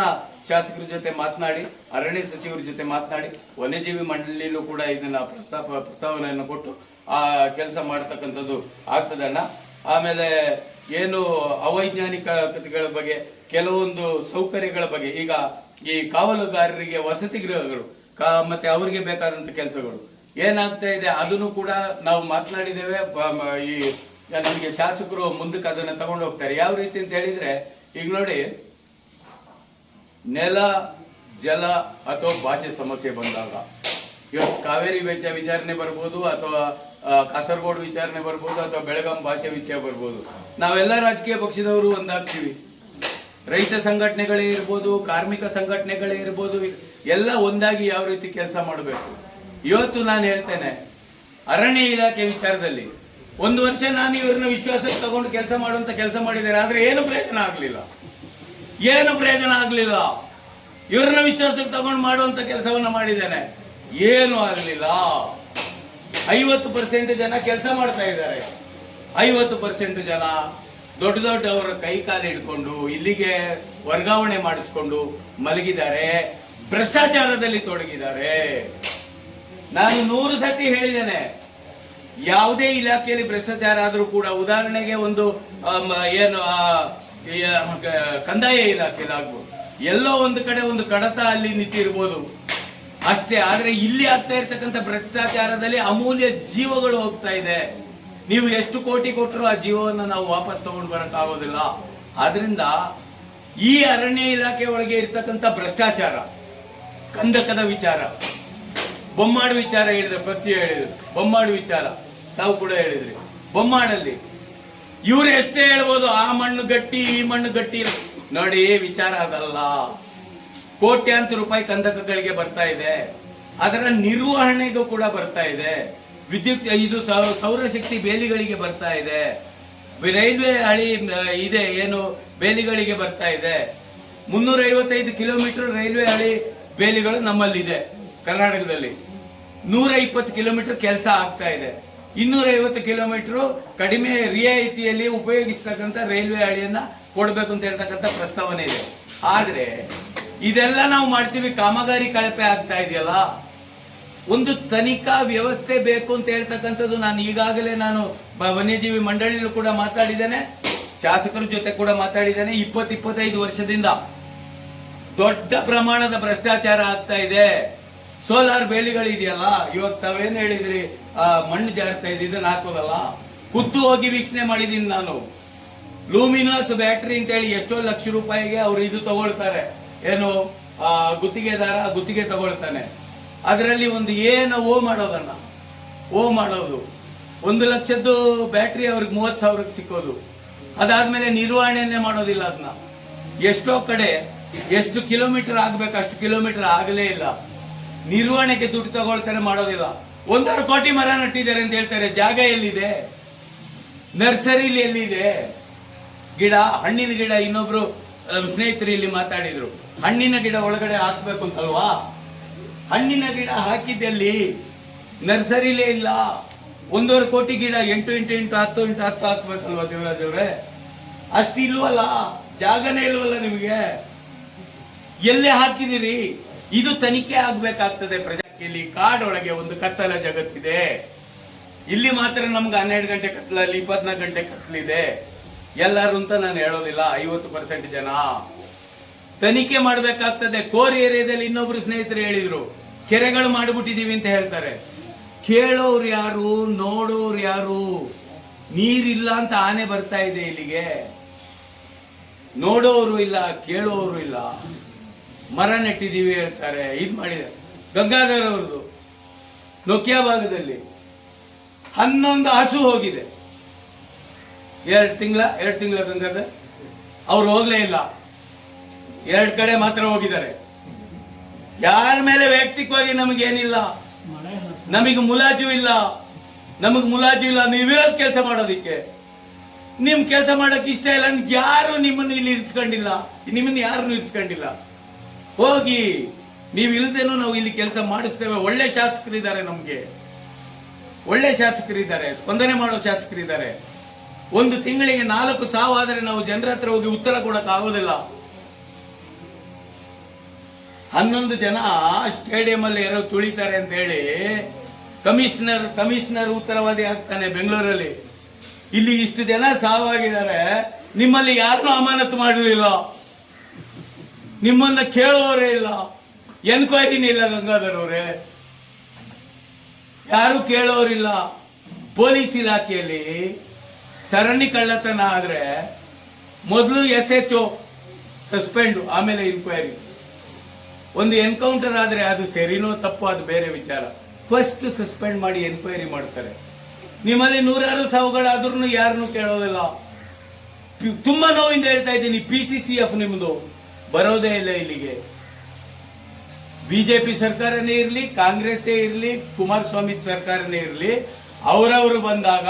ಶಾಸಕರ ಜೊತೆ ಮಾತನಾಡಿ ಅರಣ್ಯ ಸಚಿವರ ಜೊತೆ ಮಾತನಾಡಿ ವನ್ಯಜೀವಿ ಮಂಡಳಿಯಲ್ಲೂ ಕೂಡ ಇದನ್ನ ಪ್ರಸ್ತಾಪ ಪ್ರಸ್ತಾವನೆಯನ್ನು ಕೊಟ್ಟು ಆ ಕೆಲಸ ಮಾಡತಕ್ಕಂಥದ್ದು ಆಗ್ತದಣ್ಣ ಆಮೇಲೆ ಏನು ಅವೈಜ್ಞಾನಿಕ ಕಥೆಗಳ ಬಗ್ಗೆ ಕೆಲವೊಂದು ಸೌಕರ್ಯಗಳ ಬಗ್ಗೆ ಈಗ ಈ ಕಾವಲುಗಾರರಿಗೆ ವಸತಿ ಗೃಹಗಳು ಕಾ- ಮತ್ತೆ ಅವರಿಗೆ ಬೇಕಾದಂತ ಕೆಲಸಗಳು ಏನಾಗ್ತಾ ಇದೆ? ಅದನ್ನು ಕೂಡ ನಾವು ಮಾತನಾಡಿದ್ದೇವೆ. ಈ ನಮಗೆ ಶಾಸಕರು ಮುಂದಕ್ಕೆ ಅದನ್ನ ತಗೊಂಡು ಹೋಗ್ತಾರೆ. ಯಾವ ರೀತಿ ಅಂತ ಹೇಳಿದ್ರೆ, ಈಗ ನೋಡಿ, ನೆಲ, ಜಲ ಅಥವಾ ಭಾಷೆ ಸಮಸ್ಯೆ ಬಂದಾಗ, ಇವತ್ತು ಕಾವೇರಿ ವೆಚ್ಚ ವಿಚಾರಣೆ ಬರ್ಬೋದು, ಅಥವಾ ಕಾಸರಗೋಡು ವಿಚಾರಣೆ ಬರ್ಬೋದು, ಅಥವಾ ಬೆಳಗಾಂ ಭಾಷೆ ವಿಚಾರ ಬರ್ಬೋದು. ನಾವೆಲ್ಲ ರಾಜಕೀಯ ಪಕ್ಷದವರು ಒಂದಾಗ್ತೀವಿ. ರೈತ ಸಂಘಟನೆಗಳೇ ಇರ್ಬೋದು, ಕಾರ್ಮಿಕ ಸಂಘಟನೆಗಳೇ ಇರ್ಬೋದು, ಎಲ್ಲ ಒಂದಾಗಿ ಯಾವ ರೀತಿ ಕೆಲಸ ಮಾಡಬೇಕು? ಇವತ್ತು ನಾನು ಹೇಳ್ತೇನೆ, ಅರಣ್ಯ ಇಲಾಖೆ ವಿಚಾರದಲ್ಲಿ ಒಂದು ವರ್ಷ ನಾನು ಇವ್ರನ್ನ ವಿಶ್ವಾಸಕ್ಕೆ ತಗೊಂಡು ಕೆಲಸ ಮಾಡುವಂತ ಕೆಲಸ ಮಾಡಿದ್ದಾರೆ. ಆದ್ರೆ ಏನು ಪ್ರಯೋಜನ ಆಗ್ಲಿಲ್ಲ? ಏನು ಪ್ರಯೋಜನ ಆಗ್ಲಿಲ್ಲ? ಇವ್ರನ್ನ ವಿಶ್ವಾಸಕ್ಕೆ ತಗೊಂಡು ಮಾಡುವಂತ ಕೆಲಸವನ್ನ ಮಾಡಿದ್ದೇನೆ. ಏನು ಆಗ್ಲಿಲ್ಲ? ಐವತ್ತು ಪರ್ಸೆಂಟ್ ಜನ ಕೆಲಸ ಮಾಡ್ತಾ ಇದ್ದಾರೆ. ಐವತ್ತು ಪರ್ಸೆಂಟ್ ಜನ ದೊಡ್ಡ ದೊಡ್ಡ ಅವರ ಕೈ ಕಾಲು ಹಿಡ್ಕೊಂಡು ಇಲ್ಲಿಗೆ ವರ್ಗಾವಣೆ ಮಾಡಿಸ್ಕೊಂಡು ಮಲಗಿದ್ದಾರೆ. ಭ್ರಷ್ಟಾಚಾರದಲ್ಲಿ ತೊಡಗಿದ್ದಾರೆ. ನಾನು ನೂರು ಸತಿ ಹೇಳಿದ್ದೇನೆ. ಯಾವುದೇ ಇಲಾಖೆಯಲ್ಲಿ ಭ್ರಷ್ಟಾಚಾರ ಆದರೂ ಕೂಡ ಉದಾಹರಣೆಗೆ ಒಂದು ಏನು ಕಂದಾಯ ಇಲಾಖೆಯಲ್ಲಿ ಆಗ್ಬೋದು. ಎಲ್ಲೋ ಒಂದು ಕಡೆ ಒಂದು ಕಡತ ಅಲ್ಲಿ ನಿಂತಿರ್ಬೋದು. ಅಷ್ಟೇ, ಆದ್ರೆ ಇಲ್ಲಿ ಆಗ್ತಾ ಇರ್ತಕ್ಕಂಥ ಭ್ರಷ್ಟಾಚಾರದಲ್ಲಿ ಅಮೂಲ್ಯ ಜೀವಗಳು ಹೋಗ್ತಾ ಇದೆ. ನೀವು ಎಷ್ಟು ಕೋಟಿ ಕೊಟ್ಟರು ಆ ಜೀವವನ್ನು ನಾವು ವಾಪಸ್ ತಗೊಂಡು ಬರೋಕ್ಕಾಗೋದಿಲ್ಲ ಆದ್ರಿಂದ ಈ ಅರಣ್ಯ ಇಲಾಖೆ ಒಳಗೆ ಇರ್ತಕ್ಕಂಥ ಭ್ರಷ್ಟಾಚಾರ, ಕಂದಕದ ವಿಚಾರ ಬೊಮ್ಮಾಡು ವಿಚಾರ ಹೇಳಿದ್ರೆ ಪ್ರತಿ ಹೇಳಿದ್ರು. ಬೊಮ್ಮಾಡು ವಿಚಾರ, ತಾವು ಕೂಡ ಹೇಳಿದ್ರಿ. ಬೊಮ್ಮಾಡಲ್ಲಿ, ಇವ್ರು ಎಷ್ಟೇ ಹೇಳ್ಬೋದು, ಆ ಮಣ್ಣು ಗಟ್ಟಿ, ಈ ಮಣ್ಣು ಗಟ್ಟಿ ನೋಡಿ, ವಿಚಾರ ಅದಲ್ಲ. ಕೋಟ್ಯಾಂತರ ರೂಪಾಯಿ ಕಂದಕಗಳಿಗೆ ಬರ್ತಾ ಇದೆ. ಅದರ ನಿರ್ವಹಣೆಗೂ ಕೂಡ ಬರ್ತಾ ಇದೆ. ವಿದ್ಯುತ್, ಇದು ಸೌರಶಕ್ತಿ ಬೇಲಿಗಳಿಗೆ ಬರ್ತಾ ಇದೆ. ರೈಲ್ವೆ ಹಳಿ, ಇದೆ, ಏನು, ಬೇಲಿಗಳಿಗೆ ಬರ್ತಾ ಇದೆ. ಮುನ್ನೂರ ಐವತ್ತೈದು ಕಿಲೋಮೀಟರ್ ರೈಲ್ವೆ ಹಳಿ, ಬೇಲಿಗಳು ನಮ್ಮಲ್ಲಿದೆ. ಕರ್ನಾಟಕದಲ್ಲಿ ನೂರ ಇಪ್ಪತ್ತು ಕಿಲೋಮೀಟರ್ ಕೆಲಸ ಆಗ್ತಾ ಇದೆ. ಇನ್ನೂರ ಐವತ್ತು ಕಿಲೋಮೀಟರ್ ಕಡಿಮೆ ರಿಯಾಯಿತಿಯಲ್ಲಿ ಉಪಯೋಗಿಸ್ತಕ್ಕಂಥ ರೈಲ್ವೆ ಹಳಿಯನ್ನ ಕೊಡಬೇಕು ಅಂತ ಹೇಳ್ತಕ್ಕಂಥ ಪ್ರಸ್ತಾವನೆ ಇದೆ. ಆದರೆ ಇದೆಲ್ಲ ನಾವು ಮಾಡ್ತೀವಿ, ಕಾಮಗಾರಿ ಕಳಪೆ ಆಗ್ತಾ ಇದೆಯಲ್ಲ? ಒಂದು ತನಿಖಾ ವ್ಯವಸ್ಥೆ ಬೇಕು ಅಂತ ಹೇಳ್ತಕ್ಕಂಥದ್ದು ನಾನು ಈಗಾಗಲೇ ನಾನು ವನ್ಯಜೀವಿ ಮಂಡಳಿಯಲ್ಲೂ ಕೂಡ ಮಾತಾಡಿದ್ದೇನೆ, ಶಾಸಕರ ಜೊತೆ ಕೂಡ ಮಾತಾಡಿದ್ದೇನೆ. ಇಪ್ಪತ್ತು ಇಪ್ಪತ್ತೈದು ವರ್ಷದಿಂದ ದೊಡ್ಡ ಪ್ರಮಾಣದ ಭ್ರಷ್ಟಾಚಾರ ಆಗ್ತಾ ಇದೆ. ಸೋಲಾರ್ ಬೇಲಿಗಳಿದೆಯಲ್ಲ ಇವಾಗ ತಾವೇನು ಹೇಳಿದ್ರಿ? ಆ, ಮಣ್ಣು ಜಾರ್ತಾ ಇದೆ, ಇದನ್ನ ಹಾಕೋದಲ್ಲ? ಕುತ್ತು ಹೋಗಿ ವೀಕ್ಷಣೆ ಮಾಡಿದೀನಿ ನಾನು. ಲೂಮಿನಸ್ ಬ್ಯಾಟ್ರಿ ಅಂತ ಹೇಳಿ ಎಷ್ಟೋ ಲಕ್ಷ ರೂಪಾಯಿಗೆ ಅವರು ಇದು ತಗೊಳ್ತಾರೆ. ಏನು ಗುತ್ತಿಗೆದಾರ ಗುತ್ತಿಗೆ ತಗೊಳ್ತಾನೆ. ಅದರಲ್ಲಿ ಒಂದು ಏನು ಓ ಮಾಡೋದನ್ನ. ಓ ಮಾಡೋದು. ಒಂದು ಲಕ್ಷದ್ದು ಬ್ಯಾಟ್ರಿ ಅವ್ರಿಗೆ ಮೂವತ್ತು ಸಾವಿರಕ್ಕೆ ಸಿಕ್ಕೋದು. ಅದಾದ್ಮೇಲೆ ನಿರ್ವಹಣೆನೇ ಮಾಡೋದಿಲ್ಲ ಅದನ್ನ ಎಷ್ಟೋ ಕಡೆ, ಎಷ್ಟು ಕಿಲೋಮೀಟರ್ ಆಗ್ಬೇಕು, ಅಷ್ಟು ಕಿಲೋಮೀಟರ್ ಆಗಲೇ ಇಲ್ಲ. ನಿರ್ವಹಣೆಗೆ ದುಡ್ಡು ತಗೊಳ್ತಾರೆ ಮಾಡೋದಿಲ್ಲ. ಒಂದೂವರೆ ಕೋಟಿ ಮರ ನಟ್ಟಿದ್ದಾರೆ ಅಂತ ಹೇಳ್ತಾರೆ. ಜಾಗ ಎಲ್ಲಿದೆ? ನರ್ಸರಿಲಿ ಎಲ್ಲಿದೆ? ಗಿಡ, ಹಣ್ಣಿನ ಗಿಡ ಇನ್ನೊಬ್ರು ಸ್ನೇಹಿತರು ಇಲ್ಲಿ ಮಾತಾಡಿದ್ರು. ಹಣ್ಣಿನ ಗಿಡ ಒಳಗಡೆ ಹಾಕ್ಬೇಕು ಅಂತಲ್ವಾ? ಹಣ್ಣಿನ ಗಿಡ ಹಾಕಿದ್ದಲ್ಲಿ ನರ್ಸರಿಲೇ ಇಲ್ಲ. ಒಂದೂವರೆ ಕೋಟಿ ಗಿಡ ಎಂಟು ಇಂಟು ಎಂಟು ಹತ್ತು ಇಂಟು ಹತ್ತು ಹಾಕ್ಬೇಕಲ್ವಾ ದೇವರಾಜ್ ಅವ್ರೆ? ಅಷ್ಟು ಇಲ್ವಲ್ಲ? ಜಾಗನೇ ಇಲ್ವಲ್ಲ ನಿಮಗೆ? ಎಲ್ಲೇ ಹಾಕಿದಿರಿ ಇದು ತನಿಖೆ ಆಗ್ಬೇಕಾಗ್ತದೆ ಪ್ರಜಾಕಿಯಲ್ಲಿ. ಕಾಡೊಳಗೆ ಒಂದು ಕತ್ತಲ ಜಗತ್ತಿದೆ. ಇಲ್ಲಿ ಮಾತ್ರ ನಮ್ಗೆ ಹನ್ನೆರಡು ಗಂಟೆ ಕತ್ತಲಲ್ಲಿ ಇಪ್ಪತ್ನಾಲ್ಕು ಗಂಟೆ ಕತ್ತಲಿದೆ. ಎಲ್ಲರೂ ಅಂತ ನಾನು ಹೇಳೋದಿಲ್ಲ, ಐವತ್ತು ಪರ್ಸೆಂಟ್ ಜನ. ತನಿಖೆ ಮಾಡಬೇಕಾಗ್ತದೆ. ಕೋರ್ ಏರಿಯಾದಲ್ಲಿ ಇನ್ನೊಬ್ರು ಸ್ನೇಹಿತರು ಹೇಳಿದ್ರು, ಕೆರೆಗಳು ಮಾಡಿಬಿಟ್ಟಿದೀವಿ ಅಂತ ಹೇಳ್ತಾರೆ. ಕೇಳೋರು ಯಾರು ನೋಡೋರು ಯಾರು? ನೀರಿಲ್ಲ ಅಂತ ಆನೆ ಬರ್ತಾ ಇದೆ ಇಲ್ಲಿಗೆ. ನೋಡೋರು ಇಲ್ಲ ಕೇಳೋರು ಇಲ್ಲ. ಮರ ನೆಟ್ಟಿದ್ದೀವಿ ಹೇಳ್ತಾರೆ ಇದು ಮಾಡಿದೆ ಗಂಗಾಧರ್ ಅವ್ರದ್ದು ನೋಕಿಯಾ ಭಾಗದಲ್ಲಿ ಹನ್ನೊಂದು ಹಸು ಹೋಗಿದೆ. ಎರಡು ತಿಂಗಳ ಎರಡು ತಿಂಗಳ ಗಂಗಾಧರ್? ಅವ್ರು ಹೋಗಲೇ ಇಲ್ಲ. ಎರಡು ಕಡೆ ಮಾತ್ರ ಹೋಗಿದ್ದಾರೆ. ಯಾರ ಮೇಲೆ ವೈಯಕ್ತಿಕವಾಗಿ ನಮಗೇನಿಲ್ಲ? ನಮಗೆ ಮುಲಾಜು ಇಲ್ಲ. ನಮಗೆ ಮುಲಾಜು ಇಲ್ಲ. ನೀವಿರೋದ್ ಕೆಲಸ ಮಾಡೋದಿಕ್ಕೆ. ನಿಮ್ ಕೆಲಸ ಮಾಡೋಕೆ ಇಷ್ಟ ಇಲ್ಲ. ಯಾರು ನಿಮ್ಮನ್ನು ಇಲ್ಲಿ ಇರಿಸ್ಕೊಂಡಿಲ್ಲ? ನಿಮ್ಮನ್ನು ಯಾರನ್ನು ಇರಿಸ್ಕೊಂಡಿಲ್ಲ? ಹೋಗಿ, ನೀವು ಇಲ್ದೇನೂ ನಾವು ಇಲ್ಲಿ ಕೆಲಸ ಮಾಡಿಸ್ತೇವೆ. ಒಳ್ಳೆ ಶಾಸಕರಿದ್ದಾರೆ ನಮ್ಗೆ. ಒಳ್ಳೆ ಶಾಸಕರಿದ್ದಾರೆ. ಸ್ಪಂದನೆ ಮಾಡೋ ಶಾಸಕರಿದ್ದಾರೆ. ಒಂದು ತಿಂಗಳಿಗೆ ನಾಲ್ಕು ಆದರೆ ನಾವು ಜನರ ಹತ್ರ ಹೋಗಿ ಉತ್ತರ ಕೊಡಕ್ ಆಗೋದಿಲ್ಲ. ಹನ್ನೊಂದು ಜನ ಸ್ಟೇಡಿಯಂ ಅಲ್ಲಿ ಯಾರೋ ತುಳಿತಾರೆ ಅಂತ ಹೇಳಿ ಕಮಿಷನರ್ ಕಮಿಷನರ್ ಉತ್ತರವಾದಿ ಆಗ್ತಾನೆ ಬೆಂಗಳೂರಲ್ಲಿ. ಇಲ್ಲಿ ಇಷ್ಟು ಜನ ಸಾವಾಗಿದ್ದಾರೆ. ನಿಮ್ಮಲ್ಲಿ ಯಾರನ್ನೂ ಅಮಾನತು ಮಾಡಲಿಲ್ಲ. ನಿಮ್ಮನ್ನ ಕೇಳೋರೇ ಇಲ್ಲ. ಎನ್ಕ್ವೈರಿನೇ ಇಲ್ಲ ಗಂಗಾಧರ್ ಅವರೇ ಯಾರು ಕೇಳೋರಿಲ್ಲ. ಪೊಲೀಸ್ ಇಲಾಖೆಯಲ್ಲಿ ಸರಣಿ ಕಳ್ಳತನ ಆದ್ರೆ ಮೊದಲು ಎಸ್ ಎಚ್ ಓ ಸಸ್ಪೆಂಡ್ ಆಮೇಲೆ ಇನ್ಕ್ವೈರಿ ಒಂದು ಎನ್ಕೌಂಟರ್ ಆದ್ರೆ ಅದು ಸರಿನೋ ತಪ್ಪು ಅದು ಬೇರೆ ವಿಚಾರ. ಫಸ್ಟ್ ಸಸ್ಪೆಂಡ್ ಮಾಡಿ ಎನ್ಕ್ವೈರಿ ಮಾಡ್ತಾರೆ. ನಿಮ್ಮಲ್ಲಿ ನೂರಾರು ಸಾವುಗಳಾದ್ರೂ ಯಾರನ್ನು ಕೇಳೋದಿಲ್ಲ. ತುಂಬಾ ನೋವಿಂದ ಹೇಳ್ತಾ ಇದ್ದೀನಿ ಪಿ ಸಿ ಸಿ ಎಫ್ ನಿಮ್ದು. ಬರೋದೇ ಇಲ್ಲ ಇಲ್ಲಿಗೆ. ಬಿಜೆಪಿ ಸರ್ಕಾರನೇ ಇರಲಿ, ಕಾಂಗ್ರೆಸ್ಸೇ ಇರಲಿ, ಕುಮಾರಸ್ವಾಮಿ ಸರ್ಕಾರನೇ ಇರಲಿ, ಅವರವರು ಬಂದಾಗ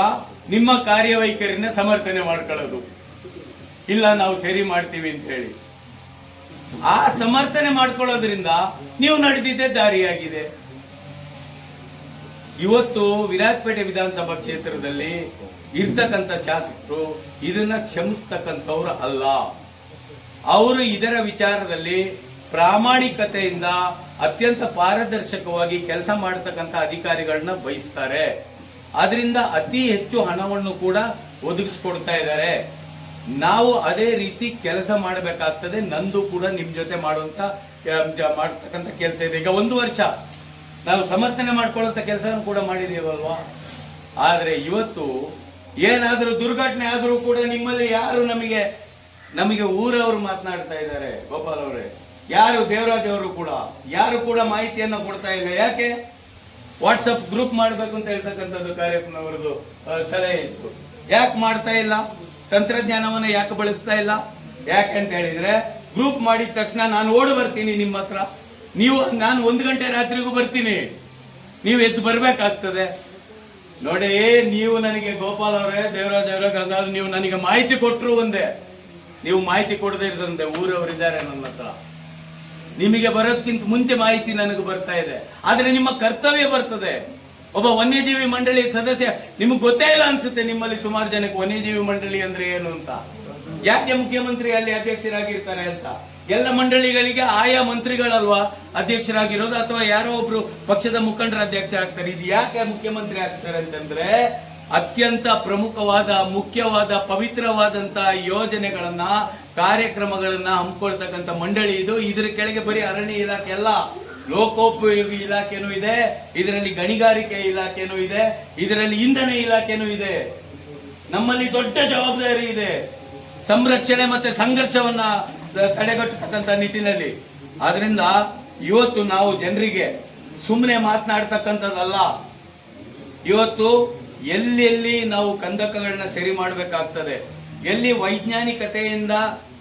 ನಿಮ್ಮ ಕಾರ್ಯವೈಖರಿನ ಸಮರ್ಥನೆ ಮಾಡ್ಕೊಳ್ಳೋದು. ಇಲ್ಲ, ನಾವು ಸರಿ ಮಾಡ್ತೀವಿ ಅಂತ ಹೇಳಿ. ಆ ಸಮರ್ಥನೆ ಮಾಡ್ಕೊಳ್ಳೋದ್ರಿಂದ ನೀವು ನಡೆದಿದ್ದೇ ದಾರಿಯಾಗಿದೆ ಇವತ್ತು ವಿರಾಜಪೇಟೆ ವಿಧಾನಸಭಾ ಕ್ಷೇತ್ರದಲ್ಲಿ ಇರ್ತಕ್ಕಂಥ ಶಾಸಕರು ಇದನ್ನ ಕ್ಷಮಿಸ್ತಕ್ಕಂಥವ್ರು ಅಲ್ಲ. ಅವರು ಇದರ ವಿಚಾರದಲ್ಲಿ ಪ್ರಾಮಾಣಿಕತೆಯಿಂದ ಅತ್ಯಂತ ಪಾರದರ್ಶಕವಾಗಿ ಕೆಲಸ ಮಾಡತಕ್ಕಂಥ ಅಧಿಕಾರಿಗಳನ್ನ ಬಯಸ್ತಾರೆ. ಅದರಿಂದ ಅತಿ ಹೆಚ್ಚು ಹಣವನ್ನು ಕೂಡ ಒದಗಿಸ್ಕೊಡ್ತಾ ಇದ್ದಾರೆ. ನಾವು ಅದೇ ರೀತಿ ಕೆಲಸ ಮಾಡಬೇಕಾಗ್ತದೆ. ನಂದು ಕೂಡ ನಿಮ್ ಜೊತೆ ಮಾಡುವಂತ ಮಾಡ್ತಕ್ಕಂಥ ಕೆಲಸ ಇದೆ. ಈಗ ಒಂದು ವರ್ಷ ನಾವು ಸಮರ್ಥನೆ ಮಾಡ್ಕೊಳ್ಳುವಂತ ಕೆಲಸ ಕೂಡ ಮಾಡಿದೀವಲ್ವಾ? ಆದ್ರೆ ಇವತ್ತು ಏನಾದರೂ ದುರ್ಘಟನೆ ಆದರೂ ಕೂಡ ನಿಮ್ಮಲ್ಲಿ ಯಾರು ನಮಗೆ ನಮಗೆ ಊರವರು ಮಾತನಾಡ್ತಾ ಇದ್ದಾರೆ, ಗೋಪಾಲ್ ಅವರೇ. ಯಾರು ದೇವರಾಜ್ ಅವರು ಕೂಡ, ಯಾರು ಕೂಡ ಮಾಹಿತಿಯನ್ನ ಕೊಡ್ತಾ ಇಲ್ಲ. ಯಾಕೆ? ವಾಟ್ಸಪ್ ಗ್ರೂಪ್ ಮಾಡಬೇಕು ಅಂತ ಹೇಳ್ತಕ್ಕಂಥದ್ದು ಕಾರ್ಯಕ್ರಮವರದು ಸಲಹೆ ಇತ್ತು. ಯಾಕೆ ಮಾಡ್ತಾ ಇಲ್ಲ? ತಂತ್ರಜ್ಞಾನವನ್ನು ಯಾಕೆ ಬಳಸ್ತಾ ಇಲ್ಲ? ಯಾಕೆ ಅಂತ ಹೇಳಿದ್ರೆ ಗ್ರೂಪ್ ಮಾಡಿದ ತಕ್ಷಣ ನಾನು ಓಡಿ ಬರ್ತೀನಿ ನಿಮ್ಮ ಹತ್ರ. ನೀವು, ನಾನು ಒಂದು ಗಂಟೆ ರಾತ್ರಿಗೂ ಬರ್ತೀನಿ. ನೀವು ಎದ್ದು ಬರಬೇಕಾಗ್ತದೆ. ನೋಡಿ, ನೀವು ನನಗೆ ಗೋಪಾಲ್ ಅವರೇ, ದೇವರಾಜ್ ಅವರೇ ಗಂಗಾಧರ್ ನೀವು ನನಗೆ ಮಾಹಿತಿ ಕೊಟ್ಟರು ಒಂದೇ. ನೀವು ಮಾಹಿತಿ ಕೊಡದೇ ಇರದಂತೆ ಊರವರಿದ್ದಾರೆ ನನ್ನ ಹತ್ರ. ನಿಮಗೆ ಬರೋದಕ್ಕಿಂತ ಮುಂಚೆ ಮಾಹಿತಿ ನನಗೆ ಬರ್ತಾ ಇದೆ. ಆದ್ರೆ ನಿಮ್ಮ ಕರ್ತವ್ಯ ಬರ್ತದೆ. ಒಬ್ಬ ವನ್ಯಜೀವಿ ಮಂಡಳಿ ಸದಸ್ಯ, ನಿಮಗೆ ಗೊತ್ತೇ ಇಲ್ಲ ಅನ್ಸುತ್ತೆ ನಿಮ್ಮಲ್ಲಿ ಸುಮಾರು ಜನಕ್ಕೆ ವನ್ಯಜೀವಿ ಮಂಡಳಿ ಅಂದ್ರೆ ಏನು ಅಂತ. ಯಾಕೆ ಮುಖ್ಯಮಂತ್ರಿ ಅಲ್ಲಿ ಅಧ್ಯಕ್ಷರಾಗಿರ್ತಾರೆ ಅಂತ? ಎಲ್ಲ ಮಂಡಳಿಗಳಿಗೆ ಆಯಾ ಮಂತ್ರಿಗಳಲ್ವಾ ಅಧ್ಯಕ್ಷರಾಗಿರೋದು? ಅಥವಾ ಯಾರೋ ಒಬ್ರು ಪಕ್ಷದ ಮುಖಂಡರ ಅಧ್ಯಕ್ಷ ಆಗ್ತಾರೆ? ಇದು ಯಾಕೆ ಮುಖ್ಯಮಂತ್ರಿ ಆಗ್ತಾರೆ ಅಂತಂದ್ರೆ ಅತ್ಯಂತ ಪ್ರಮುಖವಾದ, ಮುಖ್ಯವಾದ, ಪವಿತ್ರವಾದಂತ ಯೋಜನೆಗಳನ್ನ, ಕಾರ್ಯಕ್ರಮಗಳನ್ನ ಹಮ್ಮಿಕೊಳ್ತಕ್ಕಂಥ ಮಂಡಳಿ ಇದು. ಇದರ ಕೆಳಗೆ ಬರೀ ಅರಣ್ಯ ಇಲಾಖೆ ಅಲ್ಲ ಲೋಕೋಪಯೋಗಿ ಇಲಾಖೆನೂ ಇದೆ, ಇದರಲ್ಲಿ ಗಣಿಗಾರಿಕೆ ಇಲಾಖೆನೂ ಇದೆ, ಇದರಲ್ಲಿ ಇಂಧನ ಇಲಾಖೆನೂ ಇದೆ. ನಮ್ಮಲ್ಲಿ ದೊಡ್ಡ ಜವಾಬ್ದಾರಿ ಇದೆ. ಸಂರಕ್ಷಣೆ ಮತ್ತೆ ಸಂಘರ್ಷವನ್ನ ತಡೆಗಟ್ಟತಕ್ಕಂಥ ನಿಟ್ಟಿನಲ್ಲಿ. ಆದ್ರಿಂದ ಇವತ್ತು ನಾವು ಜನರಿಗೆ ಸುಮ್ಮನೆ ಮಾತನಾಡ್ತಕ್ಕಂಥದ್ದಲ್ಲ. ಇವತ್ತು ಎಲ್ಲೆಲ್ಲಿ ನಾವು ಕಂದಕಗಳನ್ನ ಸರಿ ಮಾಡಬೇಕಾಗ್ತದೆ, ಎಲ್ಲಿ ವೈಜ್ಞಾನಿಕತೆಯಿಂದ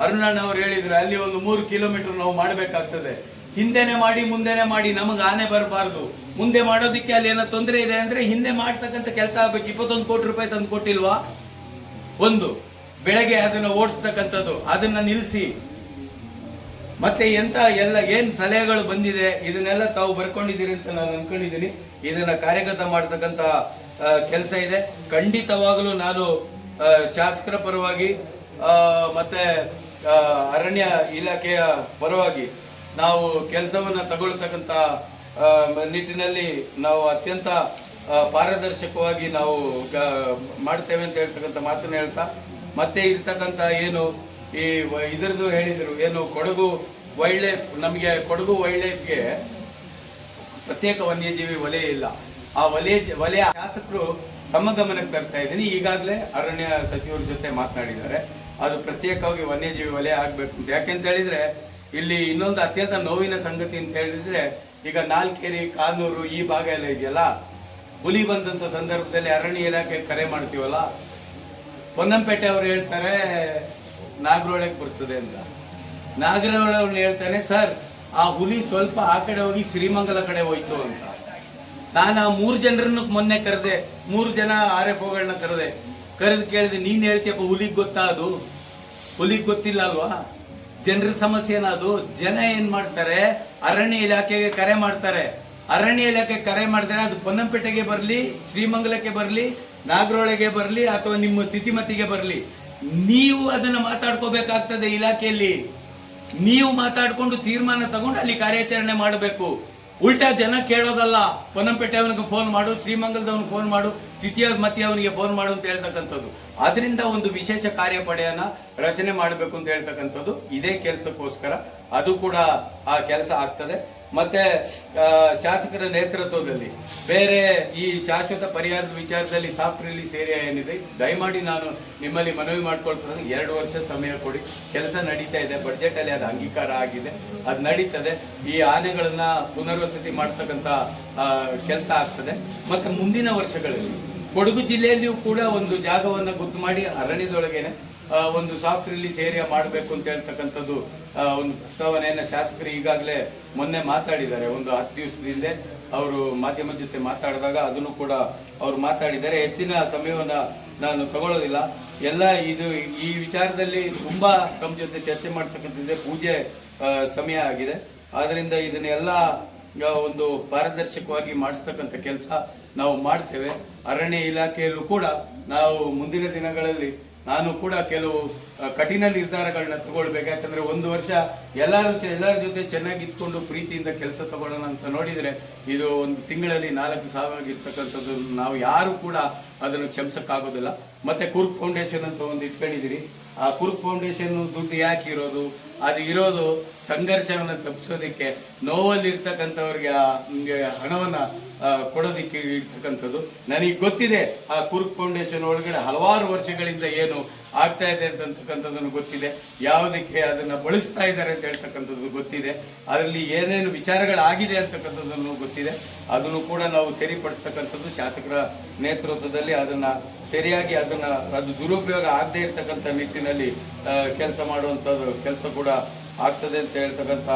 ಅರುಣಣ್ಣ ಅವರು ಹೇಳಿದ್ರು, ಅಲ್ಲಿ ಒಂದು ಮೂರು ಕಿಲೋಮೀಟರ್ ನಾವು ಮಾಡಬೇಕಾಗ್ತದೆ. ಹಿಂದೆನೆ ಮಾಡಿ, ಮುಂದೆನೆ ಮಾಡಿ ನಮಗೆ ಆನೆ ಬರಬಾರ್ದು. ಮುಂದೆ ಮಾಡೋದಕ್ಕೆ ಅಲ್ಲಿ ಏನೋ ತೊಂದರೆ ಇದೆ ಅಂದ್ರೆ ಹಿಂದೆ ಮಾಡ್ತಕ್ಕಂಥ ಕೆಲಸ ಆಗ್ಬೇಕು. ಇಪ್ಪತ್ತೊಂದು ಕೋಟಿ ರೂಪಾಯಿ ತಂದು ಕೊಟ್ಟಿಲ್ವಾ? ಒಂದು, ಬೆಳಗ್ಗೆ ಅದನ್ನ ಓಡಿಸ್ತಕ್ಕಂಥದ್ದು, ಅದನ್ನ ನಿಲ್ಲಿಸಿ ಮತ್ತೆ ಎಂತ ಎಲ್ಲ ಏನ್ ಸಲಹೆಗಳು ಬಂದಿದೆ, ಇದನ್ನೆಲ್ಲ ತಾವು ಬರ್ಕೊಂಡಿದ್ದೀರಿ ಅಂತ ನಾನು ಅನ್ಕೊಂಡಿದ್ದೀನಿ. ಇದನ್ನ ಕಾರ್ಯಗತ ಮಾಡ್ತಕ್ಕಂತ ಕೆಲಸ ಇದೆ. ಖಂಡಿತವಾಗಲೂ ನಾನು ಶಾಸಕರ ಪರವಾಗಿ ಮತ್ತೆ ಅರಣ್ಯ ಇಲಾಖೆಯ ಪರವಾಗಿ ನಾವು ಕೆಲಸವನ್ನು ತಗೊಳ್ತಕ್ಕಂತ ಆ, ನಿಟ್ಟಿನಲ್ಲಿ ನಾವು ಅತ್ಯಂತ ಪಾರದರ್ಶಕವಾಗಿ ನಾವು ಮಾಡ್ತೇವೆ ಅಂತ ಹೇಳ್ತಕ್ಕಂಥ ಮಾತನ್ನು ಹೇಳ್ತಾ ಮತ್ತೆ ಇರ್ತಕ್ಕಂಥ ಏನು ಈ ಇದರದ್ದು ಹೇಳಿದ್ರು ಏನು ಕೊಡಗು ವೈಲ್ಡ್ ಲೈಫ್ ನಮಗೆ ಕೊಡಗು ವೈಲ್ಡ್ ಲೈಫ್ಗೆ ಪ್ರತ್ಯೇಕ ವನ್ಯಜೀವಿ ವಲಯ ಇಲ್ಲ. ಆ ವಲಯ ವಲಯ ಶಾಸಕರು ತಮ್ಮ ಗಮನಕ್ಕೆ ತರ್ತಾ ಇದ್ದೀನಿ. ಈಗಾಗಲೇ ಅರಣ್ಯ ಸಚಿವರ ಜೊತೆ ಮಾತನಾಡಿದ್ದಾರೆ. ಅದು ಪ್ರತ್ಯೇಕವಾಗಿ ವನ್ಯಜೀವಿ ವಲಯ ಆಗಬೇಕು ಅಂತ. ಯಾಕೆಂತ ಹೇಳಿದ್ರೆ, ಇಲ್ಲಿ ಇನ್ನೊಂದು ಅತ್ಯಂತ ನೋವಿನ ಸಂಗತಿ ಅಂತ ಹೇಳಿದ್ರೆ, ಈಗ ನಾಲ್ಕೇರಿ, ಕಾನೂರು ಈ ಭಾಗ ಎಲ್ಲ ಇದೆಯಲ್ಲ? ಹುಲಿ ಬಂದಂತ ಸಂದರ್ಭದಲ್ಲಿ ಅರಣ್ಯ ಇಲಾಖೆ ಕರೆ ಮಾಡ್ತೀವಲ್ಲ? ಪೊನ್ನಂಪೇಟೆ ಅವರು ಹೇಳ್ತಾರೆ ನಾಗರೊಳಗೆ ಬರ್ತದೆ ಅಂತ. ನಾಗರೊಳವ್ರು ಹೇಳ್ತಾನೆ, ಸರ್, ಆ ಹುಲಿ ಸ್ವಲ್ಪ ಆ ಕಡೆ ಹೋಗಿ ಶ್ರೀಮಂಗಲ ಕಡೆ ಹೋಯ್ತು ಅಂತ. ನಾನು ಆ ಮೂರು ಜನರನ್ನು ಮೊನ್ನೆ ಕರೆದೆ, ಮೂರು ಜನ ಆರ್ ಎಫ್ ಓಗಳನ್ನ ಕರೆದೆ. ಕರೆದು ಕೇಳಿದೆ, ನೀನು ಹೇಳ್ತೀಯಪ್ಪ, ಹುಲಿಗೆ ಗೊತ್ತಾ ಅದು? ಹುಲಿಗೆ ಗೊತ್ತಿಲ್ಲ ಅಲ್ವಾ? ಜನರ ಸಮಸ್ಯೆ ಅದು? ಜನ ಏನ್ ಮಾಡ್ತಾರೆ? ಅರಣ್ಯ ಇಲಾಖೆಗೆ ಕರೆ ಮಾಡ್ತಾರೆ. ಅರಣ್ಯ ಇಲಾಖೆ ಕರೆ ಮಾಡಿದ್ರೆ ಅದು ಪೊನ್ನಂಪೇಟೆಗೆ ಬರಲಿ, ಶ್ರೀಮಂಗಲಕ್ಕೆ ಬರಲಿ ನಾಗರೊಳಗೆ ಬರಲಿ, ಅಥವಾ ನಿಮ್ಮ ತಿಥಿಮತಿಗೆ ಬರಲಿ. ನೀವು ಅದನ್ನು ಮಾತಾಡ್ಕೋಬೇಕಾಗ್ತದೆ ಇಲಾಖೆಯಲ್ಲಿ. ನೀವು ಮಾತಾಡಿಕೊಂಡು ತೀರ್ಮಾನ ತಗೊಂಡು ಅಲ್ಲಿ ಕಾರ್ಯಾಚರಣೆ ಮಾಡಬೇಕು. ಉಲ್ಟಾ ಜನ ಕೇಳೋದಲ್ಲ. ಪೊನ್ನಂಪೇಟೆ ಅವನಿಗೆ ಫೋನ್ ಮಾಡು, ಶ್ರೀಮಂಗಲದವನಿಗೆ ಫೋನ್ ಮಾಡು ತಿಥಿಯ ಮತಿ ಅವನಿಗೆ ಫೋನ್ ಮಾಡು ಅಂತ ಹೇಳ್ತಕ್ಕಂಥದ್ದು. ಅದರಿಂದ ಒಂದು ವಿಶೇಷ ಕಾರ್ಯಪಡೆಯನ್ನು ರಚನೆ ಮಾಡಬೇಕು ಅಂತ ಹೇಳ್ತಕ್ಕಂಥದ್ದು ಇದೇ ಕೆಲಸಕ್ಕೋಸ್ಕರ. ಅದು ಕೂಡ ಆ ಕೆಲಸ ಆಗ್ತದೆ. ಮತ್ತೆ ಶಾಸಕರ ನೇತೃತ್ವದಲ್ಲಿ ಬೇರೆ ಈ ಶಾಶ್ವತ ಪರಿಹಾರದ ವಿಚಾರದಲ್ಲಿ ಸಾಫ್ಟ್ ರಿಲೀಸ್ ಏರಿಯಾ ಏನಿದೆ, ದಯಮಾಡಿ ನಾನು ನಿಮ್ಮಲ್ಲಿ ಮನವಿ ಮಾಡ್ಕೊಳ್ತೇನೆ. ಎರಡು ವರ್ಷ ಸಮಯ ಕೊಡಿ. ಕೆಲಸ ನಡೀತಾ ಇದೆ. ಬಜೆಟ್ ಅಲ್ಲಿ ಅದು ಅಂಗೀಕಾರ ಆಗಿದೆ. ಅದು ನಡೀತದೆ. ಈ ಆನೆಗಳನ್ನ ಪುನರ್ವಸತಿ ಮಾಡ್ತಕ್ಕಂಥ ಕೆಲಸ ಆಗ್ತದೆ. ಮತ್ತೆ ಮುಂದಿನ ವರ್ಷಗಳಲ್ಲಿ ಕೊಡಗು ಜಿಲ್ಲೆಯಲ್ಲಿಯೂ ಕೂಡ ಒಂದು ಜಾಗವನ್ನು ಗುರ್ತು ಮಾಡಿ ಅರಣ್ಯದೊಳಗೇನೆ ಒಂದು ಸಾಫ್ಟ್ ರಿಲೀಸ್ ಏರಿಯಾ ಮಾಡಬೇಕು ಅಂತ ಹೇಳ್ತಕ್ಕಂಥದ್ದು ಒಂದು ಪ್ರಸ್ತಾವನೆಯನ್ನು ಶಾಸಕರು ಈಗಾಗಲೇ ಮೊನ್ನೆ ಮಾತಾಡಿದ್ದಾರೆ. ಒಂದು ಹತ್ತು ದಿವಸದ ಹಿಂದೆ ಅವರು ಮಾಧ್ಯಮದ ಜೊತೆ ಮಾತಾಡಿದಾಗ ಅದನ್ನು ಕೂಡ ಅವರು ಮಾತಾಡಿದ್ದಾರೆ. ಹೆಚ್ಚಿನ ಸಮಯವನ್ನು ನಾನು ತಗೊಳ್ಳೋದಿಲ್ಲ. ಎಲ್ಲ ಇದು ಈ ವಿಚಾರದಲ್ಲಿ ತುಂಬ ತಮ್ಮ ಜೊತೆ ಚರ್ಚೆ ಮಾಡ್ತಕ್ಕಂಥದ್ದೇ ಪೂಜೆ ಸಮಯ ಆಗಿದೆ. ಆದ್ದರಿಂದ ಇದನ್ನೆಲ್ಲ ಒಂದು ಪಾರದರ್ಶಕವಾಗಿ ಮಾಡಿಸ್ತಕ್ಕಂಥ ಕೆಲಸ ನಾವು ಮಾಡ್ತೇವೆ. ಅರಣ್ಯ ಇಲಾಖೆಯಲ್ಲೂ ಕೂಡ ನಾವು ಮುಂದಿನ ದಿನಗಳಲ್ಲಿ ನಾನು ಕೂಡ ಕೆಲವು ಕಠಿಣ ನಿರ್ಧಾರಗಳನ್ನ ತಗೊಳ್ಬೇಕು. ಯಾಕಂದ್ರೆ ಒಂದು ವರ್ಷ ಎಲ್ಲರ ಎಲ್ಲರ ಜೊತೆ ಚೆನ್ನಾಗಿ ಇದ್ಕೊಂಡು ಪ್ರೀತಿಯಿಂದ ಕೆಲಸ ತಗೊಳ್ಳೋಣ ಅಂತ ನೋಡಿದ್ರೆ ಇದು ಒಂದು ತಿಂಗಳಲ್ಲಿ ನಾಲ್ಕು ಸಾವಿರ ನಾವು ಯಾರು ಕೂಡ ಅದನ್ನು ಕ್ಷಮಿಸಕ್ಕಾಗೋದಿಲ್ಲ. ಮತ್ತೆ ಕುರ್ಕ್ ಫೌಂಡೇಶನ್ ಅಂತ ಒಂದು ಇಟ್ಕೊಂಡಿದ್ದೀರಿ ಆ ಕುರ್ಕ್ ಫೌಂಡೇಶನ್ ದುಡ್ಡು ಯಾಕೆ ಇರೋದು? ಅದು ಇರೋದು ಸಂಘರ್ಷವನ್ನು ತಪ್ಪಿಸೋದಕ್ಕೆ ನಿಮಗೆ ಹಣವನ್ನ ಕೊಡೋದಕ್ಕೆ ಇರ್ತಕ್ಕಂಥದ್ದು. ನನಗೆ ಗೊತ್ತಿದೆ, ಆ ಕುರ್ಕ್ ಫೌಂಡೇಶನ್ ಒಳಗಡೆ ಹಲವಾರು ವರ್ಷಗಳಿಂದ ಏನು ಆಗ್ತಾ ಇದೆ ಅಂತಕ್ಕಂಥದ್ದನ್ನು ಗೊತ್ತಿದೆ. ಯಾವುದಕ್ಕೆ ಅದನ್ನ ಬಳಸ್ತಾ ಇದ್ದಾರೆ ಅಂತ ಹೇಳ್ತಕ್ಕಂಥದ್ದು ಗೊತ್ತಿದೆ. ಅದರಲ್ಲಿ ಏನೇನು ವಿಚಾರಗಳಾಗಿದೆ ಅಂತಕ್ಕಂಥದ್ದನ್ನು ಗೊತ್ತಿದೆ. ಅದನ್ನು ಕೂಡ ನಾವು ಸರಿಪಡಿಸ್ತಕ್ಕಂಥದ್ದು ಶಾಸಕರ ನೇತೃತ್ವದಲ್ಲಿ ಅದನ್ನ ಸರಿಯಾಗಿ ಅದನ್ನ ಅದು ದುರುಪಯೋಗ ಆಗದೇ ಇರ್ತಕ್ಕಂಥ ನಿಟ್ಟಿನಲ್ಲಿ ಕೆಲಸ ಮಾಡುವಂಥದ್ದು ಕೆಲಸ ಕೂಡ ಆಗ್ತದೆ ಅಂತ ಹೇಳ್ತಕ್ಕಂಥ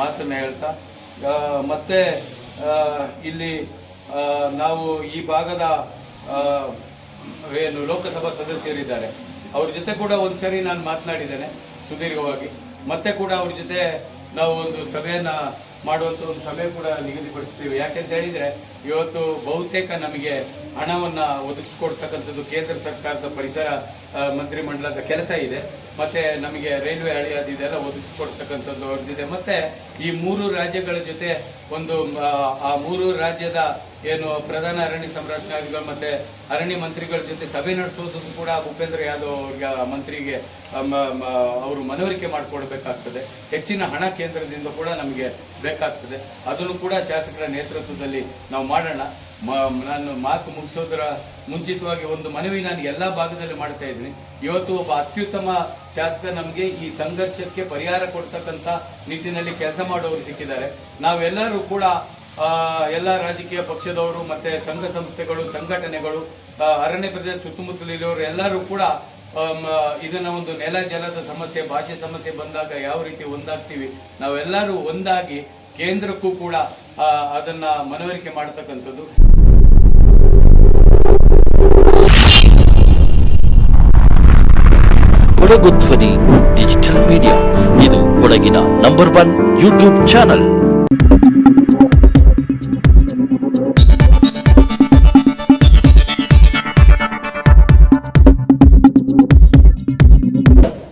ಮಾತನ್ನು ಹೇಳ್ತಾ ಮತ್ತೆ ಇಲ್ಲಿ ನಾವು ಈ ಭಾಗದ ಏನು ಲೋಕಸಭಾ ಸದಸ್ಯರಿದ್ದಾರೆ. ಅವ್ರ ಜೊತೆ ಕೂಡ ಒಂದ್ಸರಿ ನಾನು ಮಾತನಾಡಿದ್ದೇನೆ, ಸುದೀರ್ಘವಾಗಿ. ಮತ್ತೆ ಕೂಡ ಅವ್ರ ಜೊತೆ ನಾವು ಒಂದು ಸಭೆಯನ್ನ ಮಾಡುವಂತ ಒಂದು ಸಭೆ ಕೂಡ ನಿಗದಿಪಡಿಸ್ತೀವಿ. ಯಾಕೆಂತ ಹೇಳಿದ್ರೆ, ಇವತ್ತು ಬಹುತೇಕ ನಮಗೆ ಹಣವನ್ನ ಒದಗಿಸ್ಕೊಡ್ತಕ್ಕಂಥದ್ದು ಕೇಂದ್ರ ಸರ್ಕಾರದ ಪರಿಸರ ಮಂತ್ರಿಮಂಡಲದ ಕೆಲಸ ಇದೆ. ಮತ್ತೆ ನಮಗೆ ರೈಲ್ವೆ ಹಳಿ ಇದೆಲ್ಲ ಒದಗಿಸ್ಕೊಡ್ತಕ್ಕಂಥದ್ದು ಅವ್ರದ್ದಿದೆ. ಮತ್ತೆ ಈ ಮೂರು ರಾಜ್ಯಗಳ ಜೊತೆ ಒಂದು ಆ ಮೂರು ರಾಜ್ಯದ ಏನು ಪ್ರಧಾನ ಅರಣ್ಯ ಸಂರಕ್ಷಣಾಧಿಕಾರಿ ಮತ್ತೆ ಅರಣ್ಯ ಮಂತ್ರಿಗಳ ಜೊತೆ ಸಭೆ ನಡೆಸೋದು ಕೂಡ ಭೂಪೇಂದ್ರ ಯಾದವ್ ಅವ್ರಿಗೆ ಮಂತ್ರಿಗೆ ಅವರು ಮನವರಿಕೆ ಮಾಡಿಕೊಡ್ಬೇಕಾಗ್ತದೆ. ಹೆಚ್ಚಿನ ಹಣ ಕೇಂದ್ರದಿಂದ ಕೂಡ ನಮಗೆ ಬೇಕಾಗ್ತದೆ. ಅದನ್ನು ಕೂಡ ಶಾಸಕರ ನೇತೃತ್ವದಲ್ಲಿ ನಾವು ಮಾಡೋಣ. ನಾನು ಮಾತು ಮುಗಿಸೋದರ ಮುಂಚಿತವಾಗಿ ಒಂದು ಮನವಿ ನಾನು ಎಲ್ಲ ಭಾಗದಲ್ಲಿ ಮಾಡ್ತಾ ಇದ್ದೀನಿ. ಇವತ್ತು ಒಬ್ಬ ಅತ್ಯುತ್ತಮ ಶಾಸಕ ನಮಗೆ ಈ ಸಂಘರ್ಷಕ್ಕೆ ಪರಿಹಾರ ಕೊಡ್ತಕ್ಕಂಥ ನಿಟ್ಟಿನಲ್ಲಿ ಕೆಲಸ ಮಾಡೋರು ಸಿಕ್ಕಿದ್ದಾರೆ. ನಾವೆಲ್ಲರೂ ಕೂಡ ಎಲ್ಲ ರಾಜಕೀಯ ಪಕ್ಷದವರು ಮತ್ತೆ ಸಂಘ ಸಂಸ್ಥೆಗಳು, ಸಂಘಟನೆಗಳು ಅರಣ್ಯ ಪ್ರದೇಶ ಸುತ್ತಮುತ್ತಲಿರೋರು ಎಲ್ಲರೂ ಕೂಡ ಇದನ್ನ ಒಂದು ನೆಲ ಜಲದ ಸಮಸ್ಯೆ, ಭಾಷೆ ಸಮಸ್ಯೆ ಬಂದಾಗ ಯಾವ ರೀತಿ ಒಂದಾಗ್ತೀವಿ? ನಾವೆಲ್ಲರೂ ಒಂದಾಗಿ ಕೇಂದ್ರಕ್ಕೂ ಕೂಡ ಅದನ್ನ ಮನವರಿಕೆ ಮಾಡತಕ್ಕಂಥದ್ದು. ಕೊಡಗು ಧ್ವನಿ, ಡಿಜಿಟಲ್ ಮೀಡಿಯಾ. ಇದು ಕೊಡಗಿನ ನಂಬರ್ ಒನ್ ಯೂಟ್ಯೂಬ್ ಚಾನಲ್.